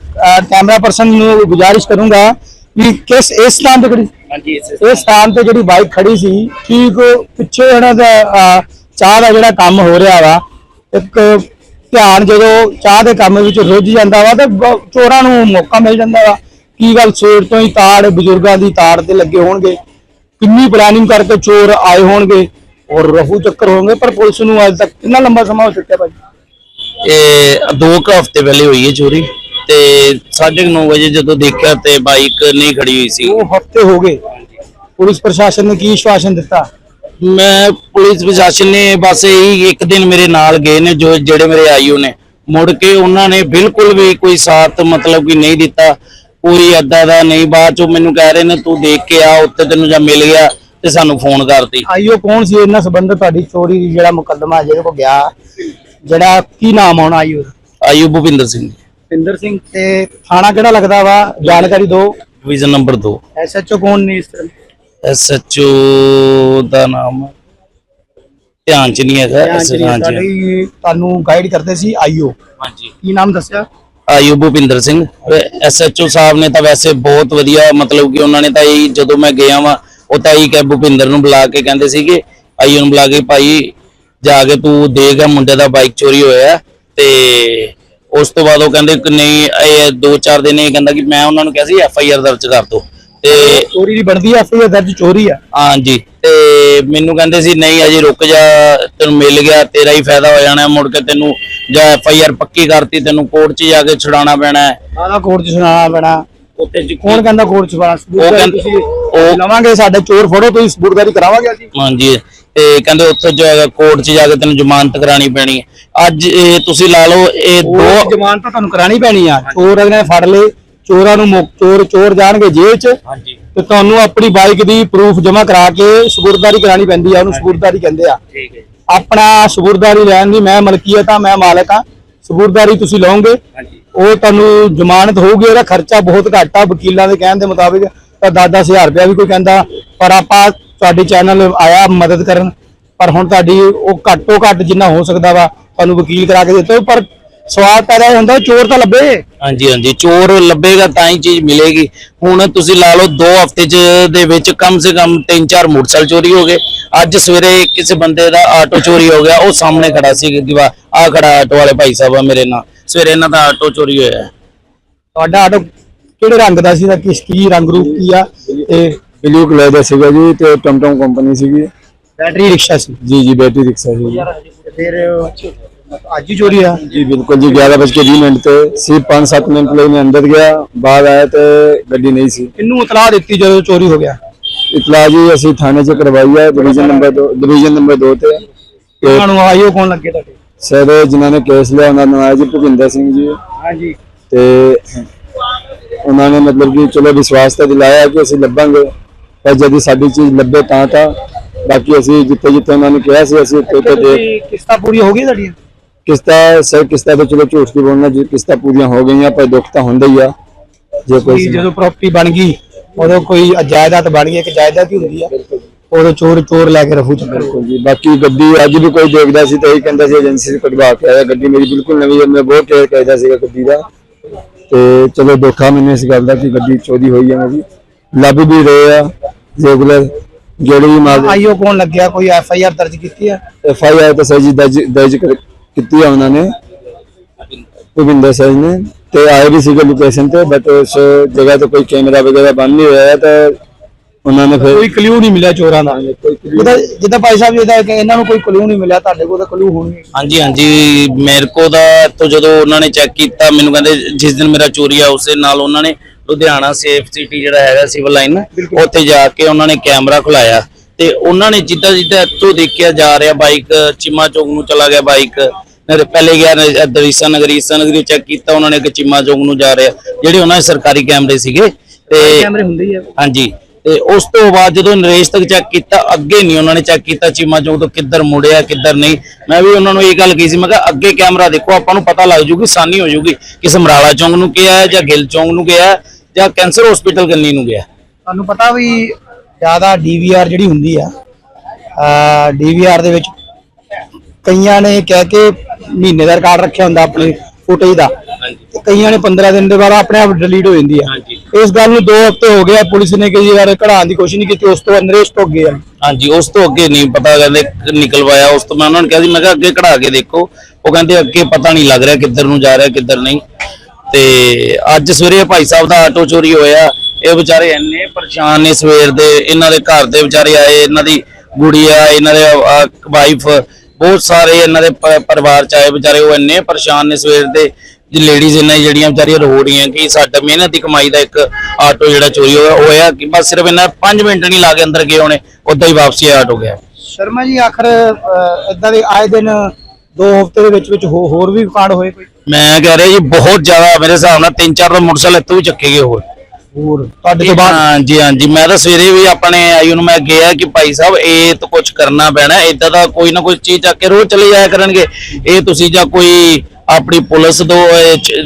ਕੈਮਰਾ ਪਰਸਨ ਨੂੰ ਗੁਜ਼ਾਰਿਸ਼ ਕਰੂੰਗਾ ਕਿ ਕਿਸ ਇਸ ਸਥਾਨ ਤੇ ਖੜੀ ਹਾਂਜੀ ਇਸੇ ਇਸ ਸਥਾਨ ਤੇ। ਜਿਹੜੀ ਬਾਈਕ ਖੜੀ ਸੀ ਠੀਕ ਪਿੱਛੇ ਇਹਨਾਂ ਦਾ ਚਾਹ ਦਾ ਜਿਹੜਾ ਕੰਮ ਹੋ ਰਿਹਾ ਵਾ ਇੱਕ ਧਿਆਨ ਜਦੋਂ ਚਾਹ ਦੇ ਕੰਮ ਵਿੱਚ ਰੁੱਝ ਜਾਂਦਾ ਵਾ ਤੇ ਬ- ਚੋਰਾਂ ਨੂੰ ਮੌਕਾ ਮਿਲ ਜਾਂਦਾ ਵਾ ਕੀ ਗੱਲ ਸਵੇਰ ਤੋਂ ਹੀ ਤਾੜ ਬਜ਼ੁਰਗਾਂ ਦੀ ਤਾੜ ਤੇ ਲੱਗੇ ਹੋਣਗੇ। ਕਿੰਨੀ ਪਲੈਨਿੰਗ ਕਰਕੇ ਚੋਰ ਆਏ ਹੋਣਗੇ ਔਰ ਰਫੂ ਚੱਕਰ ਹੋਣਗੇ ਪਰ ਪੁਲਿਸ ਨੂੰ ਅੱਜ ਤੱਕ ਕਿੰਨਾ ਲੰਬਾ ਸਮਾਂ ਹੋ ਚੁੱਕਿਆ ਭਾਜੀ? ਇਹ ਦੋ ਕੁ ਹਫ਼ਤੇ ਪਹਿਲੇ ਹੋਈ ਹੈ ਚੋਰੀ ਤੇ 9:30 ਵਜੇ ਜਦੋਂ ਦੇਖਿਆ ਤੇ ਬਾਈਕ ਨਹੀਂ ਖੜੀ ਹੋਈ ਸੀ। ਉਹ ਹਫ਼ਤੇ ਹੋ ਗਏ। ਪੁਲਿਸ ਪ੍ਰਸ਼ਾਸਨ ਨੇ ਕੀ ਆਸ਼ਵਾਸਨ ਦਿੱਤਾ? ਮੈਂ ਪੁਲਿਸ ਪ੍ਰਸ਼ਾਸਨ ਨੇ ਬਸ ਇਹੀ ਇੱਕ ਦਿਨ ਮੇਰੇ ਨਾਲ ਗਏ ਨੇ ਜੋ ਜਿਹੜੇ ਮੇਰੇ ਆਈਓ ਨੇ। ਮੁੜ ਕੇ ਉਹਨਾਂ ਨੇ ਬਿਲਕੁਲ ਵੀ ਕੋਈ ਸਾਥ ਮਤਲਬ ਕਿ ਨਹੀਂ ਦਿੱਤਾ। ਕੋਈ ਏਦਾਂ ਦਾ ਨਹੀਂ ਬਾਅਦ ਚੋਂ ਮੈਨੂੰ ਕਹਿ ਰਹੇ ਨੇ ਤੂੰ ਦੇਖ ਕੇ ਆ ਉੱਤੇ ਤੈਨੂੰ ਜਾਂ ਮਿਲ ਗਿਆ ਤੇ ਸਾਨੂੰ ਫੋਨ ਕਰਤੀ। ਆਈਓ ਕੌਣ ਸੀ ਇਹਨਾਂ ਸੰਬੰਧਤ ਤੁਹਾਡੀ ਚੋਰੀ ਦੀ ਜਿਹੜਾ ਮੁਕੱਦਮਾ ਜਿਹਦੇ ਕੋ ਗਿਆ? ਜਿਹੜਾ ਕੀ ਨਾਮ ਆਉਣਾ ਆਈਓ? ਆਈਓ ਭੁਪਿੰਦਰ ਸਿੰਘ। ਪਿੰਦਰ ਸਿੰਘ ਤੇ ਥਾਣਾ ਕਿਹੜਾ ਲੱਗਦਾ ਵਾ? ਜਾਣਕਾਰੀ ਦਿਓ। ਡਿਵੀਜ਼ਨ ਨੰਬਰ 2 ਐਸਐਚਓ ਕੌਣ ਨੇ ਇਸ ਤਰ੍ਹਾਂ? ਐਸਐਚਓ ਦਾ ਨਾਮ ਧਿਆਨ ਚ ਨਹੀਂ ਹੈਗਾ ਨਹੀਂ, ਹਾਂਜੀ। ਤੁਹਾਡੀ ਤੁਹਾਨੂੰ ਗਾਈਡ ਕਰਦੇ ਸੀ ਆਈਓ। ਹਾਂਜੀ। ਕੀ ਨਾਮ ਦੱਸਿਆ? ਆਯੂ ਭੁਪਿੰਦਰ ਸਿੰਘ। ਐਸਐਚਓ ਸਾਹਿਬ ਨੇ ਤਾਂ ਵੈਸੇ ਬਹੁਤ ਵਧੀਆ, ਮਤਲਬ ਕਿ ਉਹਨਾਂ ਨੇ ਤਾਂ ਇਹ ਜਦੋਂ ਮੈਂ ਗਿਆ ਵਾਂ, ਉਹ ਤਾਂ ਇਹ ਕਿ ਭੁਪਿੰਦਰ ਨੂੰ ਬੁਲਾ ਕੇ ਕਹਿੰਦੇ ਸੀਗੇ ਆਯੂ ਨੂੰ ਬੁਲਾ ਕੇ, ਭਾਈ ਜਾ ਕੇ ਤੂੰ ਦੇਖ ਆ ਮੁੰਡੇ ਦਾ ਬਾਈਕ ਚੋਰੀ ਹੋਇਆ ਤੇ ਉਸ ਤੋਂ ਬਾਅਦ ਉਹ ਕਹਿੰਦੇ ਕਿ ਨਹੀਂ, ਇਹ ਦੋ ਚਾਰ ਦਿਨ ਇਹ ਕਹਿੰਦਾ ਕਿ ਮੈਂ ਉਹਨਾਂ ਨੂੰ ਕਿਹਾ ਸੀ ਐਫ ਆਈ ਆਰ ਦਰਜ ਕਰ ਦੋ। ਤੇ ਚੋਰੀ ਦੀ ਬਣਦੀ ਐ ਐਫਆਈਆਰ ਦਰਜ ਚੋਰੀ ਆ। ਹਾਂਜੀ ਤੇ ਮੈਨੂੰ ਕਹਿੰਦੇ ਸੀ ਨਹੀਂ ਅਜੇ ਰੁਕ ਜਾ ਤੈਨੂੰ ਮਿਲ ਗਿਆ ਤੇਰਾ ਹੀ ਫਾਇਦਾ ਹੋ ਜਾਣਾ ਮੁੜ ਕੇ ਤੈਨੂੰ ਜਾਂ ਐਫ ਆਈ ਆਰ ਪੱਕੀ ਕਰਤੀ ਤੈਨੂੰ ਕੋਰਟ 'ਚ ਜਾ ਕੇ ਛੁਡਾਉਣਾ ਪੈਣਾ ਹੈ। ਆਹ ਕੋਰਟ ਚ ਸੁਣਾਉਣਾ ਪੈਣਾ। ਉੱਥੇ ਜੀ ਕੌਣ ਕਹਿੰਦਾ ਕੋਰਟ ਚ ਬਣਾ ਉਹ ਲਵਾਂਗੇ ਸਾਡੇ ਚੋਰ ਫੜੋ ਤੁਸੀਂ ਸਬੂਤਦਾਰੀ ਕਰਾਵਾਂਗੇ ਅਸੀਂ। ਹਾਂਜੀ ਤੇ ਕਹਿੰਦੇ ਉੱਥੇ ਜੋ ਹੈਗਾ ਕੋਰਟ 'ਚ ਜਾ ਕੇ ਤੈਨੂੰ ਜ਼ਮਾਨਤ ਕਰਾਣੀ ਪੈਣੀ ਹੈ। ਅੱਜ ਇਹ ਤੁਸੀਂ ਲਾ ਲਓ ਇਹ ਦੋ ਜ਼ਮਾਨਤ ਤੁਹਾਨੂੰ ਕਰਾਣੀ ਪੈਣੀ ਆ। ਚੋਰ ਅਗਲੇ ਫੜ ਲਏ ਚੋਰਾਂ ਨੂੰ ਮੁਕ- ਚੋਰ ਚੋਰ ਜਾਣਗੇ ਜੇਲ੍ਹ 'ਚ। ਹਾਂਜੀ। ਤੇ ਤੁਹਾਨੂੰ ਆਪਣੀ ਬਾਈਕ ਦੀ ਪ੍ਰੂਫ ਜਮ੍ਹਾਂ ਕਰਾ ਕੇ ਸਬੂਰਦਾਰੀ ਕਰਾਣੀ ਪੈਂਦੀ ਆ ਉਹਨੂੰ ਸਬੂਰਦਾਰੀ ਕਹਿੰਦੇ ਆ। ਠੀਕ ਹੈ ਆਪਣਾ ਸਬੂਰਦਾਰੀ ਲੈਣ ਦੀ ਮੈਂ ਮਲਕੀਅਤ ਆ ਮੈਂ ਮਾਲਕ ਆ। ਸਬੂਰਦਾਰੀ ਤੁਸੀਂ ਲਓਗੇ। ਉਹ ਤੁਹਾਨੂੰ ਜ਼ਮਾਨਤ ਹੋਊਗੀ ਉਹਦਾ ਖਰਚਾ ਬਹੁਤ ਘੱਟ ਆ। ਵਕੀਲਾਂ ਦੇ ਕਹਿਣ ਦੇ ਮੁਤਾਬਿਕ ਤਾਂ 10-10000 ਰੁਪਇਆ ਵੀ ਕੋਈ ਕਹਿੰਦਾ। ਪਰ ਆਪਾਂ ਤੁਹਾਡੇ ਚੈਨਲ ਆਇਆ ਮਦਦ ਕਰਨ। ਪਰ ਹੁਣ ਤੁਹਾਡੀ ਉਹ ਘੱਟ ਘੱਟ ਜਿੰਨਾ ਹੋ ਸਕਦਾ ਵਾ ਤੁਹਾਨੂੰ ਵਕੀਲ ਕਰਾ ਕੇ ਦਿੱਤੇ। ਪਰ ਸਵਾਲ ਪੈਦਾ ਹੁੰਦਾ ਚੋਰ ਤਾਂ ਲੱਭੇ। ਹਾਂਜੀ ਹਾਂਜੀ ਚੋਰ ਲੱਭੇਗਾ ਤਾਂ ਹੀ ਚੀਜ਼ ਮਿਲੇਗੀ। ਹੁਣ ਤੁਸੀਂ ਲਾ ਲਓ 2 ਹਫ਼ਤੇ ਚ ਦੇ ਵਿੱਚ ਕਮ ਸੇ ਕਮ 3-4 ਮੋਟਰਸਾਈਕਲ ਚੋਰੀ ਹੋ ਗਏ। ਅੱਜ ਸਵੇਰੇ ਕਿਸੇ ਬੰਦੇ ਦਾ ਆਟੋ ਚੋਰੀ ਹੋ ਗਿਆ ਉਹ ਸਾਹਮਣੇ ਖੜਾ ਸੀ ਦੀਵਾ ਆ ਖੜਾ ਆਟੋ ਵਾਲੇ ਭਾਈ ਸਾਹਿਬ ਆ ਮੇਰੇ ਨਾਲ। ਸਵੇਰੇ ਇਹਨਾਂ ਦਾ ਆਟੋ ਚੋਰੀ ਹੋਇਆ। ਤੁਹਾਡਾ ਆਟੋ ਕਿਹੜੇ ਰੰਗ ਦਾ ਸੀ ਤਾਂ ਕਿਸ ਕੀ ਰੰਗ ਰੂਪ ਕੀ ਆ? ਤੇ ਬਲੂ ਕਲਰ ਦਾ ਸੀਗਾ ਜੀ ਤੇ ਟਮਟਮ ਕੰਪਨੀ ਸੀਗੀ। ਬੈਟਰੀ ਰਿਕਸ਼ਾ ਸੀ। ਜੀ ਜੀ ਬੈਟਰੀ ਰਿਕਸ਼ਾ ਸੀ। ਫਿਰ ਅੱਜ ਹੀ ਚੋਰੀ ਆ जी बिल्कुल जी ग्यारह बज के बीस मिनट थे सिर्फ पाँच सात मिनट लिए मैं अंदर गया बाहर आया तो गड्डी नहीं सी ਕਿੰਨੂੰ ਇਤਲਾਹ ਦਿੱਤੀ ਜਦੋਂ ਚੋਰੀ ਹੋ ਗਿਆ इतला जी ਅਸੀਂ ਥਾਣੇ 'ਚ ਕਰਵਾਈ ਹੈ ਡਿਵੀਜ਼ਨ ਨੰਬਰ 2 ਡਿਵੀਜ਼ਨ ਨੰਬਰ 2 ਤੇ ਤੇ ਉਹਨਾਂ ਨੂੰ ਆਈਓ ਕੌਣ ਲੱਗੇ ਤੁਹਾਡੇ ਸਰ ਜਿਨ੍ਹਾਂ ਨੇ ਕੇਸ ਲਿਆ ਉਹਨਾਂ ਦਾ ਨਾਮ ਹੈ ਜੀ ਭੁਪਿੰਦਰ ਸਿੰਘ ਜੀ ਹਾਂਜੀ ਤੇ ਉਹਨਾਂ ਨੇ ਮਤਲਬ ਕਿ ਚਲੋ ਵਿਸ਼ਵਾਸ ਤਾਂ ਦਿਲਾਇਆ ਕਿ ਅਸੀਂ ਲੱਭਾਂਗੇ ਪਰ ਜਦ ਸਾਡੀ ਚੀਜ਼ ਲੱਭੇ ਤਾਂ ਤਾਂ ਬਾਕੀ ਅਸੀਂ ਜਿੱਥੇ ਜਿੱਥੇ ਉਹਨਾਂ ਨੇ ਕਿਹਾ ਸੀ ਅਸੀਂ ਉੱਥੇ ਉੱਥੇ ਦੇ ਤੁਸੀਂ ਕਿਸ਼ਤਾਂ ਪੂਰੀ ਹੋ ਗਈ ਤੁਹਾਡੀਆਂ ਕਿਸ਼ਤਾਂ ਸਰ ਕਿਸ਼ਤਾਂ ਤਾਂ ਚਲੋ ਝੂਠ ਨਹੀਂ ਬੋਲਣਾ ਜੀ ਕਿਸ਼ਤਾਂ ਪੂਰੀਆਂ ਹੋ ਗਈਆਂ ਪਰ ਦੁੱਖ ਤਾਂ ਹੁੰਦਾ ਹੀ ਆ। ਜੇ ਕੋਈ ਜਦੋਂ ਪ੍ਰਾਪਰਟੀ ਬਣ ਗਈ ਉਦੋਂ ਕੋਈ ਜਾਇਦਾਦ ਬਣ ਗਈ ਇੱਕ ਜਾਇਦਾਦ ਹੀ ਹੁੰਦੀ ਆ। ਉਦੋਂ ਚੋਰ ਚੋਰ ਲੈ ਕੇ ਰਫੂ ਚੱਕਰ। ਬਿਲਕੁਲ ਜੀ। ਬਾਕੀ ਗੱਡੀ ਅੱਜ ਵੀ ਕੋਈ ਦੇਖਦਾ ਸੀ ਤਾਂ ਇਹ ਕਹਿੰਦਾ ਸੀ ਏਜੰਸੀ ਤੋਂ ਕਢਵਾ ਕੇ ਆਇਆ। ਗੱਡੀ ਮੇਰੀ ਬਿਲਕੁਲ ਨਵੀਂ ਹੈ ਮੈਂ ਬਹੁਤ ਕੇਅਰ ਕਰਦਾ ਸੀਗਾ ਗੱਡੀ ਦਾ। ਤੇ ਚਲੋ ਧੋਖਾ ਮੈਨੂੰ ਇਸ ਗੱਲ ਦਾ ਕਿ ਗੱਡੀ ਚੋਰੀ ਹੋਈ ਹੈ ਮੇਰੀ ਲੱਭ ਵੀ ਰਹੇ ਆ। ਰੈਗੂਲਰ ਜਿਹੜੀ ਮਾਲ ਆਈਓ ਕੌਣ ਲੱਗਿਆ ਕੋਈ ਐਫ ਆਈ ਆਰ ਦਰਜ ਕੀਤੀ ਆ? ਐਫ ਆਈ ਆਰ ਤਾਂ ਸਰ ਜੀ ਦਰਜ ਦਰਜ ਕਰ- ਕੀਤੀ ਆ ਉਹਨਾਂ ਨੇ ਭੁਪਿੰਦਰ ਸਰ ਨੇ ਤੇ ਆਏ ਵੀ ਸੀਗੇ ਲੋਕੇਸ਼ਨ ਤੇ ਬਟ ਉਸ ਜਗ੍ਹਾ ਤੇ ਕੋਈ ਕੈਮਰਾ ਵਗੈਰਾ ਬੰਦ ਨਹੀਂ ਹੋਇਆ ਤਾਂ ਉਹਨਾਂ ਨੇ ਫਿਰ ਕੋਈ ਕਲੂ ਨਹੀਂ ਮਿਲਿਆ ਚੋਰਾਂ ਦਾ ਜਿੱਦਾਂ ਜਿੱਦਾਂ ਭਾਈ ਸਾਹਿਬ ਜਿਹਦਾ ਕਿ ਇਹਨਾਂ ਨੂੰ ਕੋਈ ਕਲੂ ਨਹੀਂ ਮਿਲਿਆ ਤੁਹਾਡੇ ਕੋਲ ਤਾਂ ਕਲੂ ਹੋਣਗੇ ਹਾਂਜੀ ਹਾਂਜੀ ਮੇਰੇ ਕੋ ਦਾ ਤੋਂ ਜਦੋਂ ਉਹਨਾਂ ਨੇ ਚੈੱਕ ਕੀਤਾ ਮੈਨੂੰ ਕਹਿੰਦੇ ਜਿਸ ਦਿਨ ਮੇਰਾ ਚੋਰੀ ਆ ਉਸੇ ਨਾਲ ਉਹਨਾਂ ਨੇ ਲੁਧਿਆਣਾ ਸੇਫ ਸਿਟੀ ਜਿਹੜਾ ਹੈਗਾ ਸਿਵਲ ਲਾਈਨ ਉੱਥੇ ਜਾ ਕੇ ਉਹਨਾਂ ਨੇ ਕੈਮਰਾ ਖੁਲਾਇਆ। ਤੇ ਉਹਨਾਂ ਨੇ ਜਿੱਦਾਂ ਜਿੱਦਾਂ ਇੱਥੋਂ ਦੇਖਿਆ ਜਾ ਰਿਹਾ ਬਾਈਕ ਚੀਮਾ ਚੌਕ ਨੂੰ ਚਲਾ ਗਿਆ ਬਾਈਕ ਫਿਰ ਪਹਿਲੇ ਗਿਆ ਨੇ ਇੱਧਰ ਈਸਾ ਨਗਰੀ ਈਸਾ ਨਗਰੀ ਚੈੱਕ ਕੀਤਾ ਉਹਨਾਂ ਨੇ ਕਿ ਚੀਮਾ ਚੌਕ ਨੂੰ ਜਾ ਰਿਹਾ ਜਿਹੜੇ ਉਹਨਾਂ ਦੇ ਸਰਕਾਰੀ ਕੈਮਰੇ ਸੀਗੇ ਤੇ ਕੈਮਰੇ ਹੁੰਦੇ ਹੀ ਆ ਹਾਂਜੀ ਤੇ ਉਸ ਤੋਂ ਬਾਅਦ ਜਦੋਂ ਨਰੇਸ਼ ਤੱਕ ਚੈੱਕ ਕੀਤਾ ਅੱਗੇ ਨਹੀਂ ਉਹਨਾਂ ਨੇ ਚੈੱਕ ਕੀਤਾ ਚੀਮਾ ਚੌਂਕ ਤੋਂ ਕਿੱਧਰ ਮੁੜਿਆ ਕਿੱਧਰ ਨਹੀਂ ਮੈਂ ਵੀ ਉਹਨਾਂ ਨੂੰ ਇਹ ਗੱਲ ਕਹੀ ਸੀ ਮੈਂ ਕਿਹਾ ਅੱਗੇ ਕੈਮਰਾ ਦੇਖੋ ਆਪਾਂ ਨੂੰ ਪਤਾ ਲੱਗ ਜੂਗੀ ਸਾਨੀ ਹੋ ਜੂਗੀ ਕਿ ਸਮਰਾਲਾ ਚੌਂਕ ਨੂੰ ਗਿਆ ਜਾਂ ਗਿੱਲ ਚੌਂਕ ਨੂੰ ਗਿਆ ਜਾਂ ਕੈਂਸਰ ਹਸਪੀਟਲ ਕੰਨੀ ਨੂੰ ਗਿਆ। ਤੁਹਾਨੂੰ ਪਤਾ ਵੀ ਜ਼ਿਆਦਾ ਡੀਵੀਆਰ ਜਿਹੜੀ ਹੁੰਦੀ ਆ ਆ ਡੀਵੀਆਰ ਦੇ ਵਿੱਚ ਕਈਆਂ ਨੇ ਕਹਿ ਕੇ ਮਹੀਨੇ ਦਾ ਰਿਕਾਰਡ ਰੱਖਿਆ ਹੁੰਦਾ ਆਪਣੇ ਫੁਟੇਜ ਦਾ। ਤੇ ਕਈਆਂ ਨੇ 15 ਦਿਨ ਦੇ ਬਾਅਦ ਆਪਣੇ ਆਪ ਡਿਲੀਟ ਹੋ ਜਾਂਦੀ ਹਾਂਜੀ। ਇਸ ਗੱਲ ਨੂੰ 2 ਹਫ਼ਤੇ ਹੋ ਗਏ ਪੁਲਿਸ ਨੇ ਕਈ ਵਾਰ ਕਢਾਉਣ ਦੀ ਕੋਸ਼ਿਸ਼ ਨਹੀਂ ਕੀਤੀ ਉਸ ਤੋਂ ਨਰੇਸ਼ ਤੋਂ ਅੱਗੇ ਆ। ਹਾਂਜੀ ਉਸ ਤੋਂ ਅੱਗੇ ਨਹੀਂ ਪਤਾ ਕਹਿੰਦੇ ਨਿਕਲ ਪਾਇਆ ਉਸ ਤੋਂ ਮੈਂ ਉਹਨਾਂ ਨੂੰ ਕਿਹਾ ਸੀ ਮੈਂ ਕਿਹਾ ਅੱਗੇ ਕਢਾ ਕੇ ਦੇਖੋ। ਉਹ ਕਹਿੰਦੇ ਅੱਗੇ ਪਤਾ ਨਹੀਂ ਲੱਗ ਰਿਹਾ ਕਿੱਧਰ ਨੂੰ ਜਾ ਰਿਹਾ ਕਿੱਧਰ ਨਹੀਂ। ਤੇ ਅੱਜ ਸਵੇਰੇ ਭਾਈ ਸਾਹਿਬ ਦਾ ਆਟੋ ਚੋਰੀ ਹੋਇਆ। ਇਹ ਵਿਚਾਰੇ ਇੰਨੇ ਪਰੇਸ਼ਾਨ ਨੇ ਸਵੇਰ ਦੇ ਇਹਨਾਂ ਦੇ ਘਰ ਦੇ ਵਿਚਾਰੇ ਆਏ ਇਹਨਾਂ ਦੀ ਗੁੜੀਆ ਇਹਨਾਂ ਦੇ ਵਾਈਫ ਬਹੁਤ ਸਾਰੇ ਇਹਨਾਂ ਦੇ ਪ- ਪਰਿਵਾਰ ਚ ਆਏ ਵਿਚਾਰੇ ਉਹ ਇੰਨੇ ਪਰੇਸ਼ਾਨ ਨੇ ਸਵੇਰ ਦੇ ਜੀ ਲੇਡੀਜ਼ ਇਹਨਾਂ ਦੀ ਜਿਹੜੀਆਂ ਵਿਚਾਰੀਆਂ ਰੋ ਰਹੀਆਂ ਕਿ ਸਾਡਾ ਮਿਹਨਤ ਦੀ ਕਮਾਈ ਦਾ ਇੱਕ ਆਟੋ ਜਿਹੜਾ ਚੋਰੀ ਹੋਇਆ ਹੋਇਆ ਕਿ ਬਸ ਸਿਰਫ ਇਹਨਾਂ 5 ਮਿੰਟ ਨਹੀਂ ਲਾ ਕੇ ਅੰਦਰ ਗਏ ਹੋਣੇ ਉਦਾਂ ਹੀ ਵਾਪਸੀ ਆਟੋ ਗਿਆ। ਸ਼ਰਮਾ ਜੀ ਆਖਰ ਇਦਾਂ ਦੇ ਆਏ ਦਿਨ 2 ਹਫ਼ਤੇ ਦੇ ਵਿੱਚ ਵਿੱਚ ਹੋ- ਹੋਰ ਵੀ ਕਾਂਡ ਹੋਏ ਕੋਈ? ਮੈਂ ਕਹਿ ਰਿਹਾ ਜੀ ਬਹੁਤ ਜ਼ਿਆਦਾ ਮੇਰੇ ਹਿਸਾਬ ਨਾਲ ਤਿੰਨ ਚਾਰ ਤਾਂ ਮੋਟਰਸਾਈਕਲ ਇੱਥੋਂ ਵੀ ਚੱਕੇ ਗਏ ਹੋਰ। ਹੋਰ? ਤੁਹਾਡੇ ਤੋਂ ਬਾਅਦ ਹਾਂਜੀ ਹਾਂਜੀ ਮੈਂ ਤਾਂ ਸਵੇਰੇ ਵੀ ਆਪਣੇ ਆਯੂ ਨੂੰ ਮੈਂ ਕਿਹਾ ਕਿ ਭਾਈ ਸਾਹਿਬ ਇਹ ਤਾਂ ਕੁਝ ਕਰਨਾ ਪੈਣਾ ਇਦਾਂ ਦਾ ਕੋਈ ਨਾ ਕੋਈ ਚੀਜ਼ ਚੱਕ ਕੇ ਰੋਜ਼ ਚਲੇ ਜਾਇਆ ਕਰਨਗੇ। ਇਹ ਤੁਸੀਂ ਜਾਂ ਕੋਈ ਆਪਣੀ ਪੁਲਿਸ ਦੋ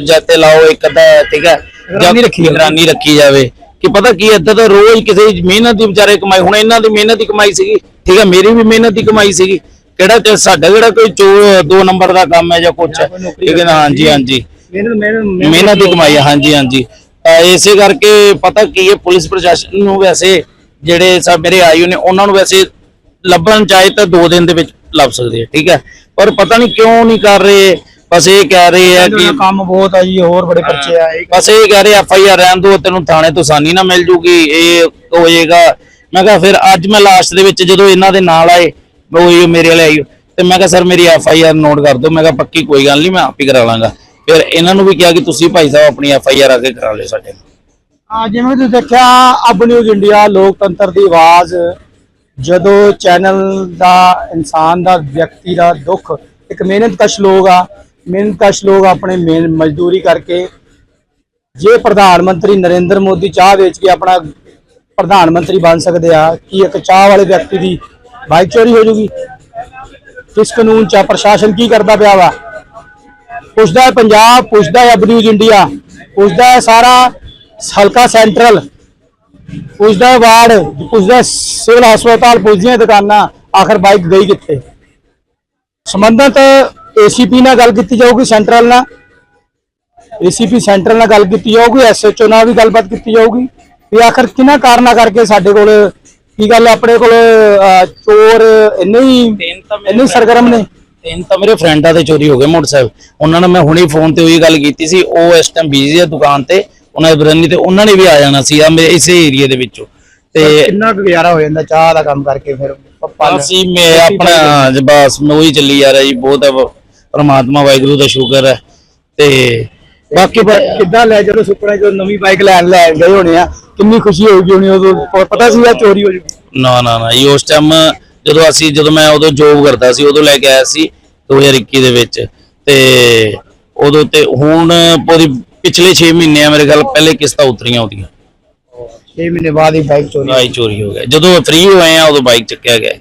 ਜਾਤੇ ਲਾਓ ਇੱਕ ਅੱਧਾ ਠੀਕ ਹੈ ਨਿਗਰਾਨੀ ਰੱਖੀ। ਨਿਗਰਾਨੀ ਰੱਖੀ ਜਾਵੇ। ਕਿ ਪਤਾ ਕੀ ਇਦਾਂ ਤਾਂ ਰੋਜ਼ ਕਿਸੇ ਦੀ ਮਿਹਨਤ ਦੀ ਵਿਚਾਰੇ ਕਮਾਈ ਹੁਣ ਇਹਨਾਂ ਦੀ ਮਿਹਨਤ ਦੀ ਕਮਾਈ ਸੀਗੀ ਠੀਕ ਹੈ ਮੇਰੀ ਵੀ ਮਿਹਨਤ ਦੀ ਕਮਾਈ ਸੀਗੀ। ਕਿਹੜਾ ਤੇ ਸਾਡਾ ਕਿਹੜਾ ਕੋਈ ਚੋ ਦੋ ਨੰਬਰ ਦਾ ਕੰਮ ਹੈ ਜਾਂ ਕੁਛ ਹੈ। ਠੀਕ ਹੈ ਹਾਂਜੀ ਹਾਂਜੀ। ਮਿਹਨਤ ਮਿਹਨਤ ਮਿਹਨਤ ਦੀ ਕਮਾਈ ਹੈ ਹਾਂਜੀ ਹਾਂਜੀ। ਇਸੇ ਕਰਕੇ ਪਤਾ ਕੀ ਹੈ ਪੁਲਿਸ ਪ੍ਰਸ਼ਾਸਨ ਨੂੰ ਵੈਸੇ ਜਿਹੜੇ ਸਭ ਮੇਰੇ ਆਯੂ ਨੇ ਉਹਨਾਂ ਨੂੰ ਵੈਸੇ ਲੱਭਣ ਚਾਹੇ ਤਾਂ 2 ਦਿਨ ਦੇ ਵਿੱਚ ਲੱਭ ਸਕਦੇ ਆ ਠੀਕ ਹੈ? ਪਰ ਪਤਾ ਨਹੀਂ ਕਿਉਂ ਨਹੀਂ ਕਰ ਰਹੇ ਬਸ ਇਹ ਕਹਿ ਰਹੇ ਆ ਕਿ ਕੰਮ ਬਹੁਤ ਆ ਜੀ ਹੋਰ ਬੜੇ ਪਰਚੇ ਆ ਬਸ ਇਹ ਕਹਿ ਰਹੇ ਐਫ ਆਈ ਆਰ ਰਹਿਣ ਦੋ ਤੈਨੂੰ ਥਾਣੇ ਤੋਂ ਆਸਾਨੀ ਨਾਲ ਮਿਲ ਜੂਗੀ ਇਹ ਹੋ ਜਾਏਗਾ ਮੈਂ ਕਿਹਾ ਫਿਰ ਅੱਜ ਮੈਂ ਲਾਸਟ ਦੇ ਵਿੱਚ ਜਦੋਂ ਇਹਨਾਂ ਦੇ ਨਾਲ ਆਏ ਉਹ ਮੇਰੇ ਵਾਲੇ ਆਈ ਤੇ ਮੈਂ ਕਿਹਾ ਸਰ ਮੇਰੀ ਐਫ ਆਈ ਆਰ ਨੋਟ ਕਰ ਦਿਓ। ਮੈਂ ਕਿਹਾ ਪੱਕੀ ਕੋਈ ਗੱਲ ਨਹੀਂ ਮੈਂ ਆਪ ਹੀ ਕਰਾ ਲਾਂਗਾ। ਫਿਰ ਇਹਨਾਂ ਨੂੰ ਵੀ ਕਿਹਾ ਕਿ ਤੁਸੀਂ ਭਾਈ ਸਾਹਿਬ ਆਪਣੀ ਐਫ ਆਈ ਆਰ ਆ ਕੇ ਕਰਾ ਲਿਓ ਸਾਡੇ ਨਾਲ। ਆ, ਜਿਵੇਂ ਤੁਸੀਂ ਦੇਖਿਆ, ਅਬ ਨਿਊਜ਼ ਇੰਡੀਆ ਲੋਕਤੰਤਰ ਦੀ ਆਵਾਜ਼, ਜਦੋਂ ਚੈਨਲ ਦਾ, ਇਨਸਾਨ ਦਾ, ਵਿਅਕਤੀ ਦਾ ਦੁੱਖ, ਇੱਕ ਮਿਹਨਤਕਸ਼ ਲੋਕ ਆ, ਮਿਹਨਤਕਸ਼ ਲੋਕ ਆਪਣੇ ਮਿਹਨ- ਮਜ਼ਦੂਰੀ ਕਰਕੇ ਜੇ ਪ੍ਰਧਾਨ ਮੰਤਰੀ ਨਰਿੰਦਰ ਮੋਦੀ ਚਾਹ ਵੇਚ ਕੇ ਆਪਣਾ ਪ੍ਰਧਾਨ ਮੰਤਰੀ ਬਣ ਸਕਦੇ ਆ, ਕੀ ਇੱਕ ਚਾਹ ਵਾਲੇ ਵਿਅਕਤੀ ਦੀ ਬਾਈਕ ਚੋਰੀ ਹੋ ਜੂਗੀ? ਕਿਸ ਕਾਨੂੰਨ ਚ ਪ੍ਰਸ਼ਾਸਨ ਕੀ ਕਰਦਾ ਪਿਆ ਵਾ? ਪੁੱਛਦਾ ਹੈ ਪੰਜਾਬ ਪੁੱਛਦਾ ਹੈ ਅਬ ਨਿਊਜ਼ ਇੰਡੀਆ ਪੁੱਛਦਾ ਹੈ ਸਾਰਾ ਹਲਕਾ ਸੈਂਟਰਲ ਪੁੱਛਦਾ ਹੈ ਵਾਰਡ ਪੁੱਛਦਾ ਹੈ ਸਿਵਲ ਹਸਪਤਾਲ ਪੁੱਛਦੀਆਂ ਦੁਕਾਨਾਂ ਆਖਰ ਬਾਈਕ ਗਈ ਕਿੱਥੇ? ਸੰਬੰਧਤ ਏਸੀਪੀ ਨਾਲ ਗੱਲ ਕੀਤੀ ਜਾਊਗੀ ਸੈਂਟਰਲ ਨਾਲ। ਏਸੀਪੀ ਸੈਂਟਰਲ ਨਾਲ ਗੱਲ ਕੀਤੀ ਜਾਊਗੀ ਐਸਐਚਓ ਨਾਲ ਵੀ ਗੱਲਬਾਤ ਕੀਤੀ ਜਾਊਗੀ। ਵੀ ਆਖਰ ਕਿਹਨਾਂ ਕਾਰਨਾਂ ਕਰਕੇ ਸਾਡੇ ਕੋਲ ਕੀ ਗੱਲ ਆਪਣੇ ਕੋਲ ਚੋਰ ਇੰਨੇ ਹੀ ਇੰਨੇ ਸਰਗਰਮ ਨੇ? ਤਿੰਨ ਤਾਂ ਮੇਰੇ ਫਰੈਂਡਾਂ ਦੇ ਚੋਰੀ ਹੋ ਗਏ ਮੋਟਰਸਾਈਕਲ। ਉਹਨਾਂ ਨਾਲ ਮੈਂ ਹੁਣੇ ਫੋਨ ਤੇ ਉਹੀ ਗੱਲ ਕੀਤੀ ਸੀ ਉਹ ਇਸ ਟਾਈਮ ਬਿਜ਼ੀ ਹੈ ਦੁਕਾਨ ਤੇ ਉਹਨਾਂ ਦੇ ਬਰਨੀ ਤੇ ਉਹਨਾਂ ਨੇ ਵੀ ਆ ਜਾਣਾ ਸੀ ਆ ਮੇਰੇ ਇਸੇ ਏਰੀਆ ਦੇ ਵਿੱਚੋਂ। ਤੇ ਕਿੰਨਾ ਕੁ ਗੁਜ਼ਾਰਾ ਹੋ ਜਾਂਦਾ ਚਾਹ ਦਾ ਕੰਮ ਕਰਕੇ ਫਿਰ ਪੱਪਾ ਅਸੀਂ ਮੈਂ ਆਪਣਾ ਜ ਬਸ ਮੈਂ ਉਹੀ ਚੱਲੀ ਜਾ ਰਿਹਾ ਜੀ ਬਹੁਤ ਪਰਮਾਤਮਾ ਵਾਹਿਗੁਰੂ ਦਾ ਸ਼ੁਕਰ ਹੈ ਤੇ ਬਾਕੀ ਕਿੱਦਾਂ ਲੈ ਜਦੋਂ ਸੁਪਨਾ ਜਦੋਂ ਨਵੀਂ ਬਾਈਕ ਲੈਣ ਲੈ ਗਏ ਹੋਣੇ ਆ? ਕਿੰਨੀ ਖੁਸ਼ੀ ਹੋਊਗੀ ਹੋਣੀ ਉਦੋਂ? ਪਤਾ ਸੀ ਆ ਚੋਰੀ ਹੋ ਜੂਗੀ। ਨਾ ਨਾ ਨਾ ਇਹ ਉਸ ਟਾਈਮ ਜਦੋਂ ਅਸੀਂ ਜਦੋਂ ਮੈਂ ਉਦੋਂ ਜੋਬ ਕਰਦਾ ਸੀ ਉਦੋਂ ਲੈ ਕੇ ਆਇਆ ਸੀ 2021 ਦੇ ਵਿੱਚ। ਤੇ ਉਦੋਂ ਤੇ ਹੁਣ ਪੂਰੀ ਪਿਛਲੇ 6 ਮਹੀਨੇ ਆ ਮੇਰੇ ਖਿਆਲ ਪਹਿਲੇ ਕਿਸ਼ਤਾਂ ਉਤਰੀਆਂ ਉਹਦੀਆਂ। 6 ਮਹੀਨੇ ਬਾਅਦ ਹੀ ਬਾਈਕ ਚੋਰੀ ਬਾਈਕ ਚੋਰੀ ਹੋ ਗਿਆ। ਜਦੋਂ ਫ੍ਰੀ ਹੋਏ ਆ ਉਦੋਂ ਬਾਈਕ ਚੱਕਿਆ ਗਿਆ।